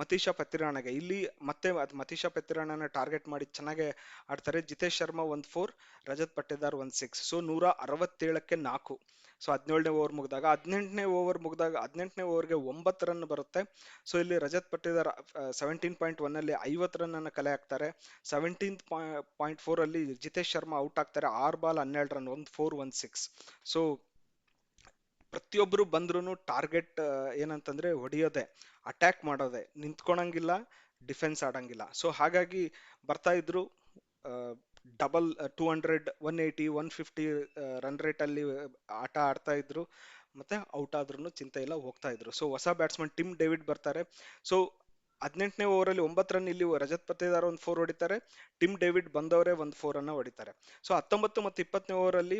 ಮತೀಶಾ ಪತ್ತಿರಾಣಗೆ. ಇಲ್ಲಿ ಮತ್ತೆ ಅದು ಮತೀಶಾ ಪತಿರಾಣನ ಟಾರ್ಗೆಟ್ ಮಾಡಿ ಚೆನ್ನಾಗೆ ಆಡ್ತಾರೆ. ಜಿತೇಶ್ ಶರ್ಮಾ ಒಂದ್ ಫೋರ್ ರಜತ್ ಪಟ್ಟೇದಾರ್ ಒಂದ್ ಸಿಕ್ಸ್ ಸೊ ನೂರ ಅರವತ್ತೇಳಕ್ಕೆ ನಾಲ್ಕು. ಸೊ ಹದಿನೇಳನೇ ಓವರ್ ಮುಗಿದಾಗ, ಹದಿನೆಂಟನೇ ಓವರ್ ಮುಗಿದಾಗ, ಹದಿನೆಂಟನೇ ಓವರ್ಗೆ ಒಂಬತ್ತು ರನ್ ಬರುತ್ತೆ. ಸೊ ಇಲ್ಲಿ ರಜತ್ ಪಟ್ಟೇದಾರ್ ಸೆವೆಂಟೀನ್ ಪಾಯಿಂಟ್ ಒನ್ನಲ್ಲಿ ಐವತ್ತು ರನ್ನನ್ನು ಕಲೆ ಹಾಕ್ತಾರೆ. ಸೆವೆಂಟೀನ್ ಪಾಯಿಂಟ್ ಫೋರ್ ಅಲ್ಲಿ ಜಿತೇಶ್ ಶರ್ಮಾ ಔಟ್ ಆಗ್ತಾರೆ. ಆರು ಬಾಲ್ ಹನ್ನೆರಡು ರನ್ ಒಂದು ಫೋರ್ ಒನ್ ಸಿಕ್ಸ್ ಸೊ ಪ್ರತಿಯೊಬ್ಬರು ಬಂದ್ರು ಟಾರ್ಗೆಟ್ ಏನಂತಂದ್ರೆ ಹೊಡಿಯೋದೆ, ಅಟ್ಯಾಕ್ ಮಾಡೋದೆ ನಿಂತ್ಕೊಳಂಗಿಲ್ಲ ಡಿಫೆನ್ಸ್ ಆಡಂಗಿಲ್ಲ. ಸೊ ಹಾಗಾಗಿ ಬರ್ತಾ ಇದ್ರು double two hundred, one eighty, one fifty run rate ಅಲ್ಲಿ ಆಟ ಆಡ್ತಾ ಇದ್ರು, ಮತ್ತೆ ಔಟ್ ಆದ್ರೂ ಚಿಂತೆ ಇಲ್ಲ, ಹೋಗ್ತಾ ಇದ್ರು. ಸೊ ಹೊಸ ಬ್ಯಾಟ್ಸ್ಮನ್ ಟಿಮ್ ಡೇವಿಡ್ ಬರ್ತಾರೆ. ಸೊ ಹದಿನೆಂಟನೇ ಓವರ್ ಅಲ್ಲಿ ಒಂಬತ್ತು ರನ್ ಇಲ್ಲಿ ರಜತ್ ಪತ್ತೇದಾರ್ ಒಂದು ಫೋರ್ ಹೊಡಿತಾರೆ, ಟಿಮ್ ಡೇವಿಡ್ ಬಂದವರೇ ಒಂದು ಫೋರ್ ಅನ್ನ ಹೊಡಿತಾರೆ. ಸೊ ಹತ್ತೊಂಬತ್ತು ಮತ್ತು ಇಪ್ಪತ್ತನೇ ಓವರ್ ಅಲ್ಲಿ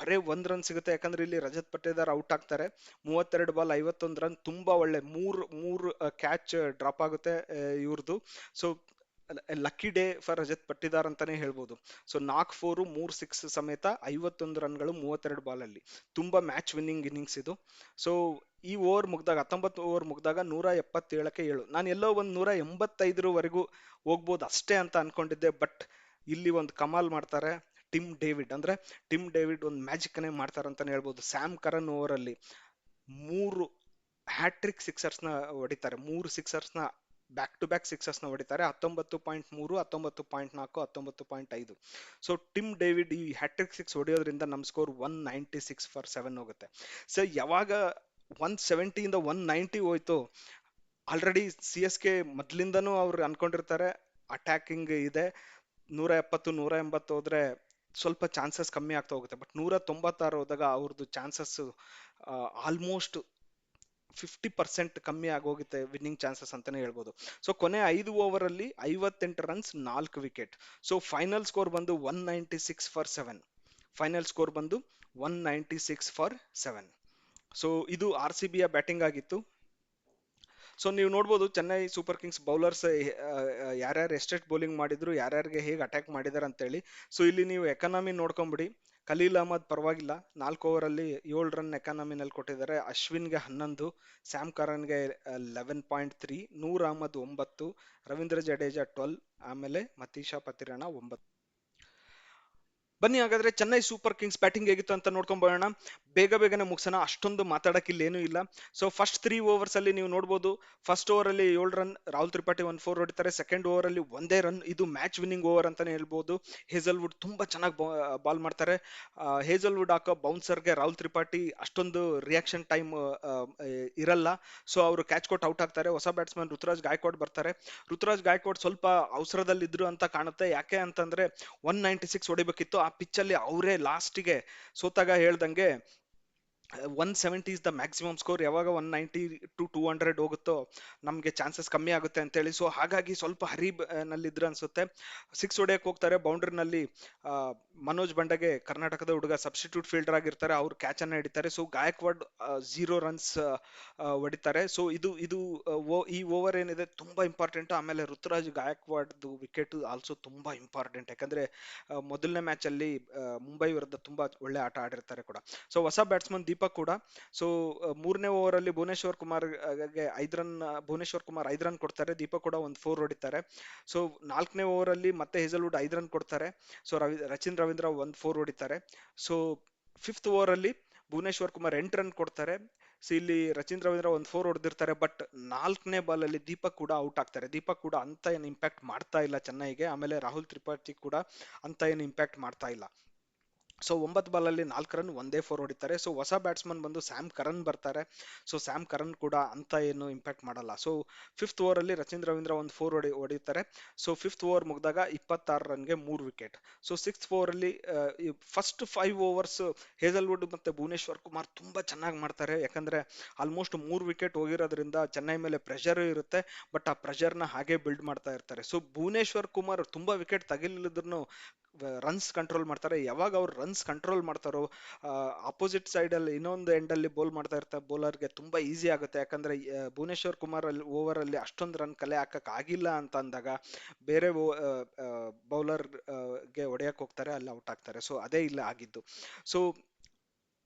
ಬರೇ ಒಂದ್ ರನ್ ಸಿಗುತ್ತೆ. ಯಾಕಂದ್ರೆ ಇಲ್ಲಿ ರಜತ್ ಪಟ್ಟೇದಾರ್ ಔಟ್ ಆಗ್ತಾರೆ. ಮೂವತ್ತೆರಡು ಬಾಲ್ ಐವತ್ತೊಂದು ರನ್ ತುಂಬಾ ಒಳ್ಳೆ ಮೂರ್ ಮೂರ್ ಕ್ಯಾಚ್ ಡ್ರಾಪ್ ಆಗುತ್ತೆ ಇವ್ರದ್ದು so lucky day for Rajat Patidar ಅಂತಾನೆ ಹೇಳ್ಬೋದು. ಸೊ ನಾಲ್ಕು ಫೋರು ಮೂರ್ ಸಿಕ್ಸ್ ಸಮೇತ ಐವತ್ತೊಂದು ರನ್ಗಳು ಮೂವತ್ತೆರಡು ಬಾಲಲ್ಲಿ ತುಂಬಾ ಮ್ಯಾಚ್ ವಿನ್ನಿಂಗ್ ಇನ್ನಿಂಗ್ಸ್ ಇದು. ಸೊ ಈ ಓವರ್ ಮುಗ್ದಾಗ, ಹತ್ತೊಂಬತ್ತು ಓವರ್ ಮುಗ್ದಾಗ ನೂರ ಎಪ್ಪತ್ತೇಳಕ್ಕೆ ಏಳು. ನಾನು ಎಲ್ಲೋ ಒಂದು ನೂರ ಎಂಬತ್ತೈದರವರೆಗೂ ಹೋಗ್ಬೋದು ಅಷ್ಟೇ ಅಂತ ಅನ್ಕೊಂಡಿದ್ದೆ. ಬಟ್ ಇಲ್ಲಿ ಒಂದು ಕಮಾಲ್ ಮಾಡ್ತಾರೆ. ಟಿಮ್ ಡೇವಿಡ್ ಅಂದ್ರೆ ಟಿಮ್ ಡೇವಿಡ್ ಒಂದು ಮ್ಯಾಜಿಕ್ ಅನ್ನೇ ಮಾಡ್ತಾರೆ ಅಂತಾನೆ ಹೇಳ್ಬೋದು. ಸ್ಯಾಮ್ ಕರನ್ ಓವರ್ ಅಲ್ಲಿ ಮೂರು ಹ್ಯಾಟ್ರಿಕ್ ಸಿಕ್ಸರ್ಸ್ನ ಹೊಡಿತಾರೆ. ಮೂರು ಸಿಕ್ಸರ್ಸ್ನ ಬ್ಯಾಕ್ ಟು ಬ್ಯಾಕ್ ಸಿಕ್ಸರ್ಸ್ನ ಹೊಡಿತಾರೆ. ಹತ್ತೊಂಬತ್ತು ಪಾಯಿಂಟ್ ಮೂರು, ಹತ್ತೊಂಬತ್ತು ಪಾಯಿಂಟ್ ನಾಲ್ಕು, ಹತ್ತೊಂಬತ್ತು ಪಾಯಿಂಟ್ ಐದು. ಸೊ ಟಿಮ್ ಡೇವಿಡ್ ಈ ಹ್ಯಾಟ್ರಿಕ್ ಸಿಕ್ಸ್ ಹೊಡೆಯೋದ್ರಿಂದ ನಮ್ಮ score one ninety six for seven ಹೋಗುತ್ತೆ. ಸೊ ಯಾವಾಗ ಒನ್ ಸೆವೆಂಟಿಯಿಂದ ಒನ್ ನೈಂಟಿ ಹೋಯ್ತು ಆಲ್ರೆಡಿ ಸಿ ಎಸ್ ಕೆ ಮೊದ್ಲಿಂದನೂ ಅವ್ರು ಅನ್ಕೊಂಡಿರ್ತಾರೆ ಅಟ್ಯಾಕಿಂಗ್ ಇದೆ. ನೂರ ಎಪ್ಪತ್ತು, ನೂರ ಎಂಬತ್ತು ಹೋದ್ರೆ ಸ್ವಲ್ಪ ಚಾನ್ಸಸ್ ಕಮ್ಮಿ ಆಗ್ತಾ ಹೋಗುತ್ತೆ. ಬಟ್ ನೂರ ತೊಂಬತ್ತಾರು ಹೋದಾಗ ಅವ್ರದ್ದು ಚಾನ್ಸಸ್ ಆಲ್ಮೋಸ್ಟ್ ಫಿಫ್ಟಿ ಪರ್ಸೆಂಟ್ ಕಮ್ಮಿ ಆಗೋಗುತ್ತೆ ವಿನ್ನಿಂಗ್ ಚಾನ್ಸಸ್ ಅಂತಾನೆ ಹೇಳ್ಬೋದು. ಸೊ, ಕೊನೆ ಐದು ಓವರಲ್ಲಿ ಐವತ್ತೆಂಟು ರನ್ಸ್ ನಾಲ್ಕು ವಿಕೆಟ್ ಸೊ ಫೈನಲ್ ಸ್ಕೋರ್ ಬಂದು one ninety six for seven final score ಬಂದು one ninety six for seven so ಇದು ಆರ್ ಸಿ ಬಿಯ ಬ್ಯಾಟಿಂಗ್ ಆಗಿತ್ತು. ಸೊ ನೀವು ನೋಡ್ಬೋದು ಚೆನ್ನೈ ಸೂಪರ್ ಕಿಂಗ್ಸ್ ಬೌಲರ್ಸ್ ಯಾರ್ಯಾರು ಎಷ್ಟೆಷ್ಟು ಬೌಲಿಂಗ್ ಮಾಡಿದ್ರು, ಯಾರ್ಯಾರಿಗೆ ಹೇಗೆ ಅಟ್ಯಾಕ್ ಮಾಡಿದಾರೆ ಅಂತೇಳಿ. ಸೊ ಇಲ್ಲಿ ನೀವು ಎಕಾನಮಿ ನೋಡ್ಕೊಂಬಿಡಿ. ಖಲೀಲ್ ಅಹಮದ್ ಪರವಾಗಿಲ್ಲ. ನಾಲ್ಕು ಓವರಲ್ಲಿ ಏಳು ರನ್ ಎಕಾನಮಿನಲ್ಲಿ ಕೊಟ್ಟಿದ್ದಾರೆ. ಅಶ್ವಿನ್ಗೆ ಹನ್ನೊಂದು Sam ಕರನ್ಗೆ eleven point three Noor Ahmed ಒಂಬತ್ತು, ರವೀಂದ್ರ ಜಡೇಜಾ ಟ್ವೆಲ್ ಆಮೇಲೆ ಮತೀಶಾ ಪತಿರಣ ಒಂಬತ್ತು. ಬನ್ನಿ ಹಾಗಾದ್ರೆ ಚೆನ್ನೈ ಸೂಪರ್ ಕಿಂಗ್ಸ್ ಬ್ಯಾಟಿಂಗ್ ಹೇಗಿತ್ತು ಅಂತ ನೋಡ್ಕೊಂಡ್ ಬರೋಣ. ಬೇಗ ಬೇಗನೆ ಮುಗಿಸೋಣ, ಅಷ್ಟೊಂದು ಮಾತಾಡಕ್ಕೆ ಏನೂ ಇಲ್ಲ. ಸೊ ಫಸ್ಟ್ ತ್ರೀ ಓವರ್ಸ್ ಅಲ್ಲಿ ನೀವು ನೋಡ್ಬೋದು ಫಸ್ಟ್ ಓವರ್ ಅಲ್ಲಿ ಏಳು run Rahul Tripathi one four ಹೊಡಿತಾರೆ. ಸೆಕೆಂಡ್ ಓವರ್ ಅಲ್ಲಿ ಒಂದೇ ರನ್ ಇದು ಮ್ಯಾಚ್ ವಿನ್ನಿಂಗ್ ಓವರ್ ಅಂತಾನೆ ಹೇಳ್ಬೋದು. ಹೇಸಲ್ವುಡ್ ತುಂಬಾ ಚೆನ್ನಾಗಿ ಬಾಲ್ ಮಾಡ್ತಾರೆ. ಹೇಸಲ್ವುಡ್ ಹಾಕೋ ಬೌನ್ಸರ್ಗೆ ರಾಹುಲ್ ತ್ರಿಪಾಠಿ ಅಷ್ಟೊಂದು ರಿಯಾಕ್ಷನ್ ಟೈಮ್ ಇರಲ್ಲ. ಸೊ ಅವರು ಕ್ಯಾಚ್ ಕೊಟ್ಟು ಔಟ್ ಆಗ್ತಾರೆ. ಹೊಸ ಬ್ಯಾಟ್ಸ್ಮನ್ ಋತುರಾಜ್ ಗಾಯಕ್ವಾಡ್ ಬರ್ತಾರೆ. ಋತುರಾಜ್ ಗಾಯಕ್ವಾಡ್ ಸ್ವಲ್ಪ ಅವಸರದಲ್ಲಿದ್ರು ಅಂತ ಕಾಣುತ್ತೆ. ಯಾಕೆ ಅಂತಂದ್ರೆ ಒನ್ ನೈಂಟಿ ಸಿಕ್ಸ್ ಹೊಡಿಬೇಕಿತ್ತು. ಆ ಪಿಚ್ಚಲ್ಲಿ ಅವರೇ ಲಾಸ್ಟಿಗೆ ಸೋತಾಗ ಹೇಳ್ದಂಗೆ one seventy is the maximum score ಯಾವಾಗ one ninety to two hundred ಹೋಗುತ್ತೋ ನಮಗೆ ಚಾನ್ಸಸ್ ಕಮ್ಮಿ ಆಗುತ್ತೆ ಅಂತೇಳಿ. ಸೊ ಹಾಗಾಗಿ ಸ್ವಲ್ಪ ಹರಿ ನಲ್ಲಿದ್ರು ಅನ್ಸುತ್ತೆ. ಸಿಕ್ಸ್ ಹೊಡೆಯಕ್ಕೆ ಹೋಗ್ತಾರೆ. ಬೌಂಡ್ರಿನಲ್ಲಿ ಮನೋಜ್ ಬಂಡಗೆ ಕರ್ನಾಟಕದ ಹುಡುಗ ಸಬ್ಸ್ಟಿಟ್ಯೂಟ್ ಫೀಲ್ಡರ್ ಆಗಿರ್ತಾರೆ. ಅವ್ರು ಕ್ಯಾಚ್ ಅನ್ನ ಹಿಡಿತಾರೆ. ಸೊ ಗಾಯಕ್ವಾಡ್ ಝೀರೋ ರನ್ಸ್ ಹೊಡಿತಾರೆ. ಸೊ ಇದು ಇದು ಈ ಓವರ್ ಏನಿದೆ ತುಂಬಾ ಇಂಪಾರ್ಟೆಂಟ್ ಆಮೇಲೆ ಋತುರಾಜ್ ಗಾಯಕ್ವಾಡ್ದು ವಿಕೆಟ್ ಆಲ್ಸೋ ತುಂಬಾ ಇಂಪಾರ್ಟೆಂಟ್ ಯಾಕಂದ್ರೆ ಮೊದಲನೇ ಮ್ಯಾಚ್ ಅಲ್ಲಿ ಮುಂಬೈ ವಿರುದ್ಧ ತುಂಬಾ ಒಳ್ಳೆ ಆಟ ಆಡಿರ್ತಾರೆ ಕೂಡ. ಸೊ ಹೊಸ ಬ್ಯಾಟ್ಸ್ಮನ್ ದೀಪಕ್ ಕೂಡ. ಸೊ ಮೂರನೇ ಓವರ್ ಅಲ್ಲಿ ಭುವನೇಶ್ವರ್ ಕುಮಾರ್ ಐದು ರನ್ ಭುವನೇಶ್ವರ್ ಕುಮಾರ್ ಐದ್ ರನ್ ಕೊಡ್ತಾರೆ. ದೀಪಕ್ ಕೂಡ ಒಂದು ಫೋರ್ ಹೊಡಿತಾರೆ. ಸೊ ನಾಲ್ಕನೇ ಓವರ್ ಅಲ್ಲಿ ಮತ್ತೆ ಹೆಸಲ್ವುಡ್ ಐದ್ ರನ್ ಕೊಡ್ತಾರೆ. ಸೊ ರವಿ, ರಚಿನ್ ರವೀಂದ್ರ ಒಂದ್ ಫೋರ್ ಹೊಡಿತಾರೆ. ಸೊ ಫಿಫ್ತ್ ಓವರ್ ಅಲ್ಲಿ ಭುವನೇಶ್ವರ್ ಕುಮಾರ್ ಎಂಟು ರನ್ ಕೊಡ್ತಾರೆ. ಸೊ ಇಲ್ಲಿ ರಚಿನ್ ರವೀಂದ್ರ ಒಂದು ಫೋರ್ ಹೊಡೆದಿರ್ತಾರೆ ಬಟ್ ನಾಲ್ಕನೇ ಬಾಲ್ ಅಲ್ಲಿ ದೀಪಕ್ ಕೂಡ ಔಟ್ ಆಗ್ತಾರೆ. ದೀಪಕ್ ಕೂಡ ಅಂತ ಏನು ಇಂಪ್ಯಾಕ್ಟ್ ಮಾಡ್ತಾ ಇಲ್ಲ ಚೆನ್ನೈಗೆ. ಆಮೇಲೆ ರಾಹುಲ್ ತ್ರಿಪಾಠಿ ಕೂಡ ಅಂತ ಏನು ಇಂಪ್ಯಾಕ್ಟ್ ಮಾಡ್ತಾ ಇಲ್ಲ. ಸೊ ಒಂಬತ್ತು ಬಾಲಲ್ಲಿ ನಾಲ್ಕು ರನ್ ಒಂದೇ ಫೋರ್ ಹೊಡಿತಾರೆ. ಸೊ ಹೊಸ ಬ್ಯಾಟ್ಸ್ಮನ್ ಬಂದು ಸ್ಯಾಮ್ ಕರನ್ ಬರ್ತಾರೆ. ಸೊ ಸ್ಯಾಮ್ ಕರನ್ ಕೂಡ ಅಂತ ಏನು ಇಂಪ್ಯಾಕ್ಟ್ ಮಾಡಲ್ಲ. ಸೊ ಫಿಫ್ತ್ ಓವರಲ್ಲಿ ರಚಿನ್ ರವೀಂದ್ರ ಒಂದು ಫೋರ್ ಹೊಡಿ, ಹೊಡಿತಾರೆ. ಸೊ ಫಿಫ್ತ್ ಓವರ್ ಮುಗಿದಾಗ ಇಪ್ಪತ್ತಾರು ರನ್ಗೆ ಮೂರು ವಿಕೆಟ್ ಸೊ ಸಿಕ್ಸ್ತ್ ಓವರಲ್ಲಿ ಫಸ್ಟ್ ಫೈವ್ ಓವರ್ಸ್ ಹೇಜಲ್ವುಡ್ ಮತ್ತೆ ಭುವನೇಶ್ವರ್ ಕುಮಾರ್ ತುಂಬಾ ಚೆನ್ನಾಗಿ ಮಾಡ್ತಾರೆ. ಯಾಕಂದ್ರೆ ಆಲ್ಮೋಸ್ಟ್ ಮೂರು ವಿಕೆಟ್ ಹೋಗಿರೋದ್ರಿಂದ ಚೆನ್ನೈ ಮೇಲೆ ಪ್ರೆಷರ್ ಇರುತ್ತೆ. ಬಟ್ ಆ ಪ್ರೆಷರ್ನ ಹಾಗೆ ಬಿಲ್ಡ್ ಮಾಡ್ತಾ ಇರ್ತಾರೆ. ಸೊ ಭುವನೇಶ್ವರ್ ಕುಮಾರ್ ತುಂಬಾ ವಿಕೆಟ್ ತಗಿಲಿದ್ರು ರನ್ಸ್ ಕಂಟ್ರೋಲ್ ಮಾಡ್ತಾರೆ. ಯಾವಾಗ ಅವ್ರು ರನ್ಸ್ ಕಂಟ್ರೋಲ್ ಮಾಡ್ತಾರೋ ಅಪೋಸಿಟ್ ಸೈಡ್ ಅಲ್ಲಿ ಇನ್ನೊಂದು ಎಂಡ್ ಅಲ್ಲಿ ಬೋಲ್ ಮಾಡ್ತಾ ಇರ್ತಾರೆ. ಬೌಲರ್ಗೆ ತುಂಬಾ ಈಸಿ ಆಗುತ್ತೆ. ಯಾಕಂದ್ರೆ ಭುವನೇಶ್ವರ್ ಕುಮಾರ್ ಅಲ್ಲಿ ಓವರ್ ಅಲ್ಲಿ ಅಷ್ಟೊಂದು ರನ್ ಕಲೆ ಆಗಿಲ್ಲ ಅಂತ ಅಂದಾಗ, ಬೇರೆ ಬೌಲರ್ಗೆ ಹೊಡೆಯಕ್ ಹೋಗ್ತಾರೆ, ಅಲ್ಲಿ ಔಟ್ ಆಗ್ತಾರೆ. ಸೊ ಅದೇ ಇಲ್ಲ ಆಗಿದ್ದು. ಸೊ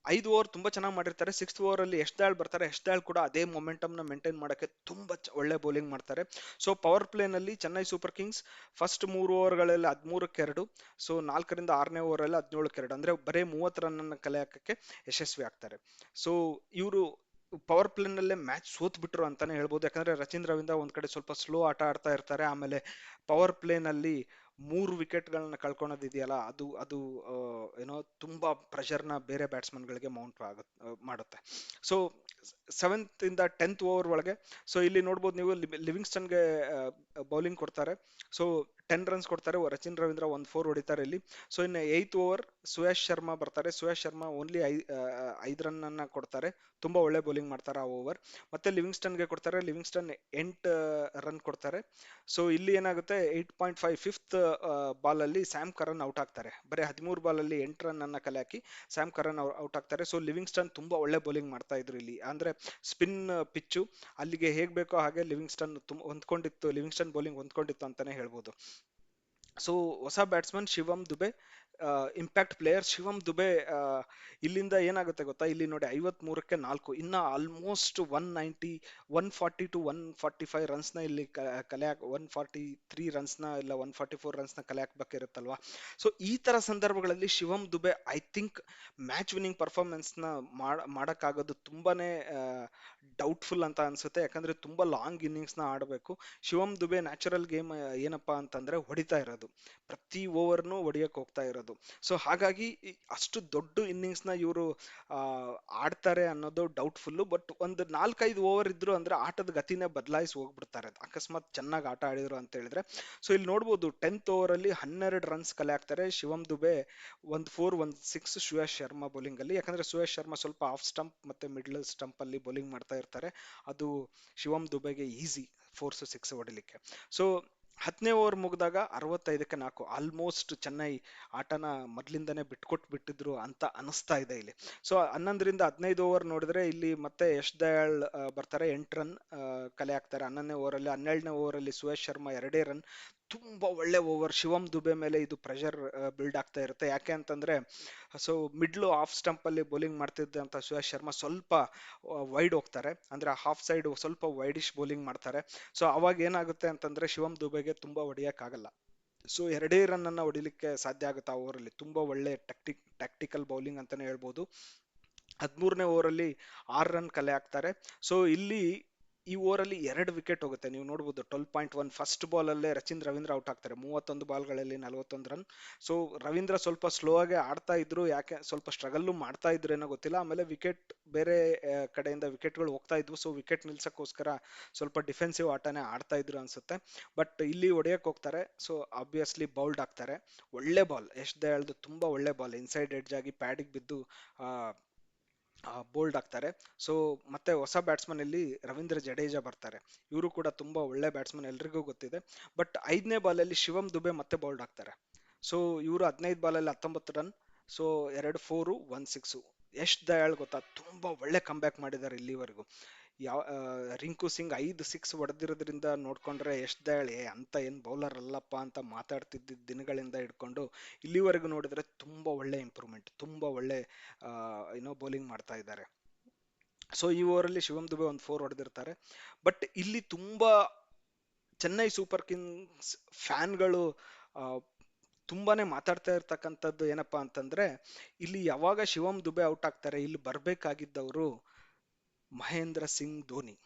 ಐದು ಓವರ್ ತುಂಬಾ ಚೆನ್ನಾಗಿ ಮಾಡಿರ್ತಾರೆ. ಸಿಕ್ಸ್ತ್ ಓವರ್ ಅಲ್ಲಿ ಎಷ್ಟಾಳ್ ಬರ್ತಾರೆ ಎಷ್ಟಾಳ್ ಕೂಡ ಅದೇ ಮೊಮೆಂಟಮ್ನ ಮೇಂಟೈನ್ ಮಾಡಕ್ಕೆ ತುಂಬಾ ಒಳ್ಳೆ ಬೌಲಿಂಗ್ ಮಾಡ್ತಾರೆ. ಸೊ ಪವರ್ ಪ್ಲೇನಲ್ಲಿ ಚೆನ್ನೈ ಸೂಪರ್ ಕಿಂಗ್ಸ್ ಫಸ್ಟ್ ಮೂರು ಓವರ್ಗಳಲ್ಲಿ ಹದಿಮೂರಕ್ಕೆ ಎರಡು ಸೊ ನಾಲ್ಕರಿಂದ ಆರನೇ ಓವರ್ ಅಲ್ಲಿ ಹದಿನೇಳಕ್ಕೆ ಎರಡು. ಅಂದ್ರೆ ಬರೀ ಮೂವತ್ತು ರನ್ ಅನ್ನ ಕಲೆ ಹಾಕಕ್ಕೆ ಯಶಸ್ವಿ ಆಗ್ತಾರೆ. ಸೊ ಇವರು ಪವರ್ ಪ್ಲೇನಲ್ಲೇ ಮ್ಯಾಚ್ ಸೋತ್ ಬಿಟ್ರು ಅಂತಾನೆ ಹೇಳ್ಬೋದು. ಯಾಕಂದ್ರೆ ರಚಿನ್ ರವೀಂದ್ರ ಒಂದ್ ಕಡೆ ಸ್ವಲ್ಪ ಸ್ಲೋ ಆಟ ಆಡ್ತಾ ಇರ್ತಾರೆ. ಆಮೇಲೆ ಪವರ್ ಪ್ಲೇ ನಲ್ಲಿ ಮೂರು ವಿಕೆಟ್ ಗಳನ್ನ ಕಳ್ಕೊಳೋದಿದೆಯಲ್ಲ, ಅದು ಅದು ಏನೋ ತುಂಬಾ ಪ್ರೆಷರ್ನ ಬೇರೆ ಬ್ಯಾಟ್ಸ್ಮನ್ ಗಳಿಗೆ ಮೌಂಟ್ ಆಗುತ್ತೆ ಮಾಡುತ್ತೆ. ಸೊ ಸೆವೆಂತ್ ಇಂದ ಟೆಂತ್ ಓವರ್ ಒಳಗೆ ಸೊ ಇಲ್ಲಿ ನೋಡ್ಬೋದು ನೀವು ಲಿವಿಂಗ್ಸ್ಟನ್ಗೆ ಬೌಲಿಂಗ್ ಕೊಡ್ತಾರೆ. ಸೊ ಟೆನ್ ರನ್ಸ್ ಕೊಡ್ತಾರೆ, ರಚಿನ್ ರವೀಂದ್ರ ಒಂದು ಫೋರ್ ಹೊಡಿತಾರೆ ಇಲ್ಲಿ. ಸೊ ಇನ್ನು ಏಯ್ತ್ ಓವರ್ ಸುಯೇಶ್ ಶರ್ಮಾ ಬರ್ತಾರೆ. ಸುಯೇಶ್ ಶರ್ಮಾ ಓನ್ಲಿ ಐ ಐದು ರನ್ ಅನ್ನ ಕೊಡ್ತಾರೆ. ತುಂಬ ಒಳ್ಳೆ ಬೌಲಿಂಗ್ ಮಾಡ್ತಾರೆ ಆ ಓವರ್ ಮತ್ತೆ ಲಿವಿಂಗ್ಸ್ಟನ್ಗೆ ಕೊಡ್ತಾರೆ. ಲಿವಿಂಗ್ಸ್ಟನ್ ಎಂಟು ರನ್ ಕೊಡ್ತಾರೆ. ಸೊ ಇಲ್ಲಿ ಏನಾಗುತ್ತೆ? Eight point five fifth ball ಅಲ್ಲಿ ಸ್ಯಾಮ್ ಕರನ್ ಔಟ್ ಆಗ್ತಾರೆ. ಬರೀ ಹದಿಮೂರು ಬಾಲ್ ಅಲ್ಲಿ ಎಂಟು ರನ್ ಅನ್ನ ಕಲೆ ಹಾಕಿ ಸ್ಯಾಮ್ ಕರನ್ ಔಟ್ ಆಗ್ತಾರೆ. ಸೊ ಲಿವಿಂಗ್ಸ್ಟನ್ ತುಂಬಾ ಒಳ್ಳೆ ಬೌಲಿಂಗ್ ಮಾಡ್ತಾ ಇದ್ರು ಇಲ್ಲಿ. ಅಂದ್ರೆ ಸ್ಪಿನ್ ಪಿಚ್ಚು ಅಲ್ಲಿಗೆ ಹೇಗ್ ಬೇಕೋ ಹಾಗೆ ಲಿವಿಂಗ್ಸ್ಟನ್ ತುಂಬ ಹೊಂದ್ಕೊಂಡಿತ್ತು. ಲಿವಿಂಗ್ಸ್ಟನ್ ಬೌಲಿಂಗ್ ಹೊಂದ್ಕೊಂಡಿತ್ತು ಅಂತಾನೆ ಹೇಳ್ಬೋದು. ಸೊ ಹೊಸ batsman Shivam Dube impact player Shivam Dube ಇಲ್ಲಿಂದ ಏನಾಗುತ್ತೆ ಗೊತ್ತಾ? ಇಲ್ಲಿ ನೋಡಿ ಐವತ್ ಮೂರಕ್ಕೆ ನಾಲ್ಕು, ಇನ್ನ almost one ninety one forty two one forty five ರನ್ಸ್ನ ಇಲ್ಲಿ ಕ- ಕಲೆ ಒನ್ ಫಾರ್ಟಿ ತ್ರೀ ರನ್ಸ್ನ ಇಲ್ಲ ಒನ್ ಫಾರ್ಟಿ ಫೋರ್ ರನ್ಸ್ನ ಕಲೆ ಹಾಕ್ಬೇಕಿರುತ್ತಲ್ವಾ ಸೊ ಈ ತರ ಸಂದರ್ಭಗಳಲ್ಲಿ Shivam Dube I think match winning ಪರ್ಫಾರ್ಮೆನ್ಸ್ನ ಮಾಡೋಕ್ಕಾಗೋದು ತುಂಬಾನೇ ಡೌಟ್ಫುಲ್ ಅಂತ ಅನ್ಸುತ್ತೆ. ಯಾಕಂದ್ರೆ ತುಂಬಾ ಲಾಂಗ್ ಇನ್ನಿಂಗ್ಸ್ನ ಆಡಬೇಕು. ಶಿವಮ್ ದುಬೆ ನ್ಯಾಚುರಲ್ ಗೇಮ್ ಏನಪ್ಪಾ ಅಂತಂದ್ರೆ ಹೊಡಿತಾ ಇರೋದು. ಪ್ರತಿ ಓವರ್ನು ಹೊಡಿಯಕ್ ಹೋಗ್ತಾ ಇರೋದು. ಸೊ ಹಾಗಾಗಿ ಅಷ್ಟು ದೊಡ್ಡ ಇನ್ನಿಂಗ್ಸ್ನ ಇವರು ಆಡ್ತಾರೆ ಅನ್ನೋದು ಡೌಟ್ಫುಲ್ ಬಟ್ ಒಂದು ನಾಲ್ಕೈದು ಓವರ್ ಇದ್ರು ಅಂದ್ರೆ ಆಟದ ಗತಿನೇ ಬದಲಾಯಿಸಿ ಹೋಗ್ಬಿಡ್ತಾರೆ. ಅಕಸ್ಮಾತ್ ಚೆನ್ನಾಗಿ ಆಟ ಆಡಿದ್ರು ಅಂತ ಹೇಳಿದ್ರೆ. ಸೊ ಇಲ್ಲಿ ನೋಡ್ಬೋದು ಟೆಂತ್ ಓವರ್ ಅಲ್ಲಿ ಹನ್ನೆರಡು ರನ್ಸ್ ಕಲೆ ಹಾಕ್ತಾರೆ ಶಿವಂ ದುಬೆ ಒಂದ್ ಫೋರ್ ಒಂದು ಸಿಕ್ಸ್ ಸುಯೇಶ್ ಶರ್ಮಾ ಬೌಲಿಂಗ್ ಅಲ್ಲಿ. ಯಾಕಂದ್ರೆ ಸುಯೇಶ್ ಶರ್ಮಾ ಸ್ವಲ್ಪ ಆಫ್ ಸ್ಟಂಪ್ ಮತ್ತೆ ಮಿಡ್ಲ್ ಸ್ಟಂಪ್ ಅಲ್ಲಿ ಬೌಲಿಂಗ್ ಮಾಡ್ತಾ ಇರ್ತಾರೆ. ಅದು ಶಿವಂ ದುಬೆಗೆ ಈಸಿ ಫೋರ್ಸ್ ಸಿಕ್ಸ್ ಹೊಡಿಲಿಕ್ಕೆ. ಸೊ ಹತ್ತನೇ ಓವರ್ ಮುಗಿದಾಗ ಅರವತ್ತೈದಕ್ಕೆ ನಾಲ್ಕು ಆಲ್ಮೋಸ್ಟ್ ಚೆನ್ನೈ ಆಟನ ಮೊದಲಿಂದನೇ ಬಿಟ್ಕೊಟ್ ಬಿಟ್ಟಿದ್ರು ಅಂತ ಅನಿಸ್ತಾ ಇದೆ ಇಲ್ಲಿ. ಸೊ ಹನ್ನೊಂದರಿಂದ ಹದಿನೈದು ಓವರ್ ನೋಡಿದ್ರೆ ಇಲ್ಲಿ ಮತ್ತೆ ಯಶ್ ದಯಾಳ್ ಬರ್ತಾರೆ, ಎಂಟು ರನ್ ಕಲೆ ಹಾಕ್ತಾರೆ. ಹನ್ನೊಂದನೇ ಓವರಲ್ಲಿ ಹನ್ನೆರಡನೇ ಓವರಲ್ಲಿ ಸುಯೇಶ್ ಶರ್ಮಾ ಎರಡೇ ರನ್ ತುಂಬಾ ಒಳ್ಳೆ ಓವರ್ ಶಿವಮ್ ದುಬೆ ಮೇಲೆ ಇದು ಪ್ರೆಷರ್ ಬಿಲ್ಡ್ ಆಗ್ತಾ ಇರುತ್ತೆ. ಯಾಕೆ ಅಂತಂದ್ರೆ ಸೊ ಮಿಡ್ಲು ಆಫ್ ಸ್ಟಂಪ್ ಅಲ್ಲಿ ಬೌಲಿಂಗ್ ಮಾಡ್ತಿದ್ದಂತ ಸುಹಾಸ್ ಶರ್ಮಾ ಸ್ವಲ್ಪ ವೈಡ್ ಹೋಗ್ತಾರೆ. ಅಂದ್ರೆ ಹಾಫ್ ಸೈಡ್ ಸ್ವಲ್ಪ ವೈಡಿಶ್ ಬೌಲಿಂಗ್ ಮಾಡ್ತಾರೆ. ಸೊ ಅವಾಗ ಏನಾಗುತ್ತೆ ಅಂತಂದ್ರೆ, ಶಿವಮ್ ದುಬೆಗೆ ತುಂಬಾ ಹೊಡಿಯಕ್ಕಾಗಲ್ಲ. ಸೊ ಎರಡೇ ರನ್ ಅನ್ನ ಹೊಡಿಲಿಕ್ಕೆ ಸಾಧ್ಯ ಆಗುತ್ತೆ ಆ ಓವರ್ ಅಲ್ಲಿ? ತುಂಬಾ ಒಳ್ಳೆ ಟ್ಯಾಕ್ಟಿಕ್ ಟ್ಯಾಕ್ಟಿಕಲ್ ಬೌಲಿಂಗ್ ಅಂತಾನೆ ಹೇಳ್ಬೋದು. ಹದಿಮೂರನೇ ಓವರಲ್ಲಿ ಆರು ರನ್ ಕಲೆ ಹಾಕ್ತಾರೆ. ಸೊ ಇಲ್ಲಿ ಈ ಓವರಲ್ಲಿ ಎರಡು ವಿಕೆಟ್ ಹೋಗುತ್ತೆ. ನೀವು ನೋಡ್ಬೋದು ಟ್ವೆಲ್ ಪಾಯಿಂಟ್ ಒನ್ ಫಸ್ಟ್ ಬಾಲಲ್ಲೇ ರಚಿನ್ ರವೀಂದ್ರ ಔಟ್ ಆಗ್ತಾರೆ. ಮೂವತ್ತೊಂದು ಬಾಲ್ಗಳಲ್ಲಿ ನಲವತ್ತೊಂದು ರನ್ ಸೊ ರವೀಂದ್ರ ಸ್ವಲ್ಪ ಸ್ಲೋ ಆಗಿ ಆಡ್ತಾ ಇದ್ರು, ಯಾಕೆ ಸ್ವಲ್ಪ ಸ್ಟ್ರಗಲ್ಲು ಮಾಡ್ತಾ ಇದ್ರು ಏನೋ ಗೊತ್ತಿಲ್ಲ. ಆಮೇಲೆ ವಿಕೆಟ್ ಬೇರೆ ಕಡೆಯಿಂದ ವಿಕೆಟ್ಗಳು ಹೋಗ್ತಾ ಇದ್ವು. ಸೊ ವಿಕೆಟ್ ನಿಲ್ಸಕ್ಕೋಸ್ಕರ ಸ್ವಲ್ಪ ಡಿಫೆನ್ಸಿವ್ ಆಟನೇ ಆಡ್ತಾ ಇದ್ರು ಅನ್ಸುತ್ತೆ. ಬಟ್ ಇಲ್ಲಿ ಹೊಡೆಯಕ್ಕೆ ಹೋಗ್ತಾರೆ. ಸೊ ಆಬ್ವಿಯಸ್ಲಿ ಬೌಲ್ಡ್ ಆಗ್ತಾರೆ. ಒಳ್ಳೆ ಬಾಲ್ ಎಷ್ಟೇ ಹೇಳ್ದು ತುಂಬಾ ಒಳ್ಳೆ ಬಾಲ್ ಇನ್ಸೈಡ್ ಎಡ್ಜ್ ಆಗಿ ಪ್ಯಾಡಿಗೆ ಬಿದ್ದು ಬೋಲ್ಡ್ ಆಗ್ತಾರೆ. ಸೊ ಮತ್ತೆ ಹೊಸ ಬ್ಯಾಟ್ಸ್ಮನ್ ಇಲ್ಲಿ ರವೀಂದ್ರ ಜಡೇಜಾ ಬರ್ತಾರೆ. ಇವರು ಕೂಡ ತುಂಬಾ ಒಳ್ಳೆ ಬ್ಯಾಟ್ಸ್ಮನ್ ಎಲ್ರಿಗೂ ಗೊತ್ತಿದೆ. ಬಟ್ ಐದನೇ ಬಾಲಲ್ಲಿ ಶಿವಮ್ ದುಬೆ ಮತ್ತೆ ಬೌಲ್ಡ್ ಆಗ್ತಾರೆ. ಸೊ ಇವರು ಹದಿನೈದು ಬಾಲಲ್ಲಿ ಹತ್ತೊಂಬತ್ತು ರನ್ ಸೊ ಎರಡು four one six Yash Dayal ಗೊತ್ತಾ, ತುಂಬಾ ಒಳ್ಳೆ ಕಂಬ್ಯಾಕ್ ಮಾಡಿದ್ದಾರೆ ಇಲ್ಲಿವರೆಗೂ. ಯಾವ ರಿಂಕು ಸಿಂಗ್ ಐದು ಸಿಕ್ಸ್ ಹೊಡೆದಿರೋದ್ರಿಂದ ನೋಡ್ಕೊಂಡ್ರೆ ಯಶ್ ದಾಳಿ ಅಂತ ಏನು ಬೌಲರ್ ಅಲ್ಲಪ್ಪ ಅಂತ ಮಾತಾಡ್ತಿದ್ದ ದಿನಗಳಿಂದ ಹಿಡ್ಕೊಂಡು ಇಲ್ಲಿವರೆಗೂ ನೋಡಿದ್ರೆ ತುಂಬಾ ಒಳ್ಳೆ ಇಂಪ್ರೂವ್ಮೆಂಟ್ ತುಂಬಾ ಒಳ್ಳೆ ಏನೋ ಬೌಲಿಂಗ್ ಮಾಡ್ತಾ ಇದ್ದಾರೆ. ಸೊ ಈ ಓವರಲ್ಲಿ ಶಿವಮ್ ದುಬೆ ಒಂದು ಫೋರ್ ಹೊಡೆದಿರ್ತಾರೆ. ಬಟ್ ಇಲ್ಲಿ ತುಂಬಾ ಚೆನ್ನೈ ಸೂಪರ್ ಕಿಂಗ್ಸ್ ಫ್ಯಾನ್ಗಳು ತುಂಬಾನೇ ಮಾತಾಡ್ತಾ ಇರ್ತಕ್ಕಂಥದ್ದು ಏನಪ್ಪಾ ಅಂತಂದ್ರೆ, ಇಲ್ಲಿ ಯಾವಾಗ ಶಿವಮ್ ದುಬೆ ಔಟ್ ಆಗ್ತಾರೆ, ಇಲ್ಲಿ ಬರ್ಬೇಕಾಗಿದ್ದವರು ಮಹೇಂದ್ರ ಸಿಂಗ್ ಧೋನಿ.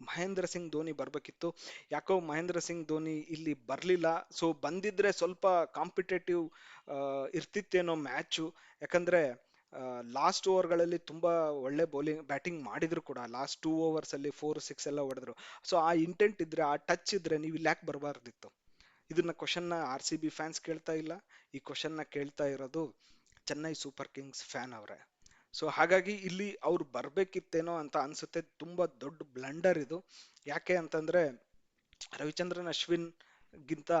ಮಹೇಂದ್ರ ಸಿಂಗ್ ಧೋನಿ ಬರಬೇಕಿತ್ತು. ಯಾಕೋ ಮಹೇಂದ್ರ ಸಿಂಗ್ ಧೋನಿ ಇಲ್ಲಿ ಬರಲಿಲ್ಲ. ಸೊ ಬಂದಿದ್ರೆ ಸ್ವಲ್ಪ ಕಾಂಪಿಟೇಟಿವ್ ಇರ್ತಿತ್ತೇನೋ ಮ್ಯಾಚು ಯಾಕಂದ್ರೆ ಲಾಸ್ಟ್ ಓವರ್ಗಳಲ್ಲಿ ತುಂಬಾ ಒಳ್ಳೆ ಬೌಲಿಂಗ್ ಬ್ಯಾಟಿಂಗ್ ಮಾಡಿದ್ರು ಕೂಡ. ಲಾಸ್ಟ್ ಟೂ ಓವರ್ಸ್ ಅಲ್ಲಿ ಫೋರ್ ಸಿಕ್ಸ್ ಎಲ್ಲ ಹೊಡೆದ್ರು. ಸೊ ಆ ಇಂಟೆಂಟ್ ಇದ್ರೆ, ಆ ಟಚ್ ಇದ್ರೆ ನೀವು ಇಲ್ಲಿ ಯಾಕೆ ಬರಬಾರ್ದಿತ್ತು? ಇದನ್ನ ಕ್ವಶನ್ನ ಆರ್ ಸಿ ಬಿ ಫ್ಯಾನ್ಸ್ ಕೇಳ್ತಾ ಇಲ್ಲ. ಈ ಕ್ವಶನ್ನ ಕೇಳ್ತಾ ಇರೋದು, ಚೆನ್ನೈ ಸೂಪರ್ ಕಿಂಗ್ಸ್ ಫ್ಯಾನ್ ಅವರೇ. ಸೊ ಹಾಗಾಗಿ ಇಲ್ಲಿ ಅವ್ರು ಬರ್ಬೇಕಿತ್ತೇನೋ ಅಂತ ಅನ್ಸುತ್ತೆ. ತುಂಬಾ ದೊಡ್ಡ ಬ್ಲಂಡರ್ ಇದು. ಯಾಕೆ ಅಂತಂದ್ರೆ ರವಿಚಂದ್ರನ್, ಅಶ್ವಿನ್ ಗಿಂತ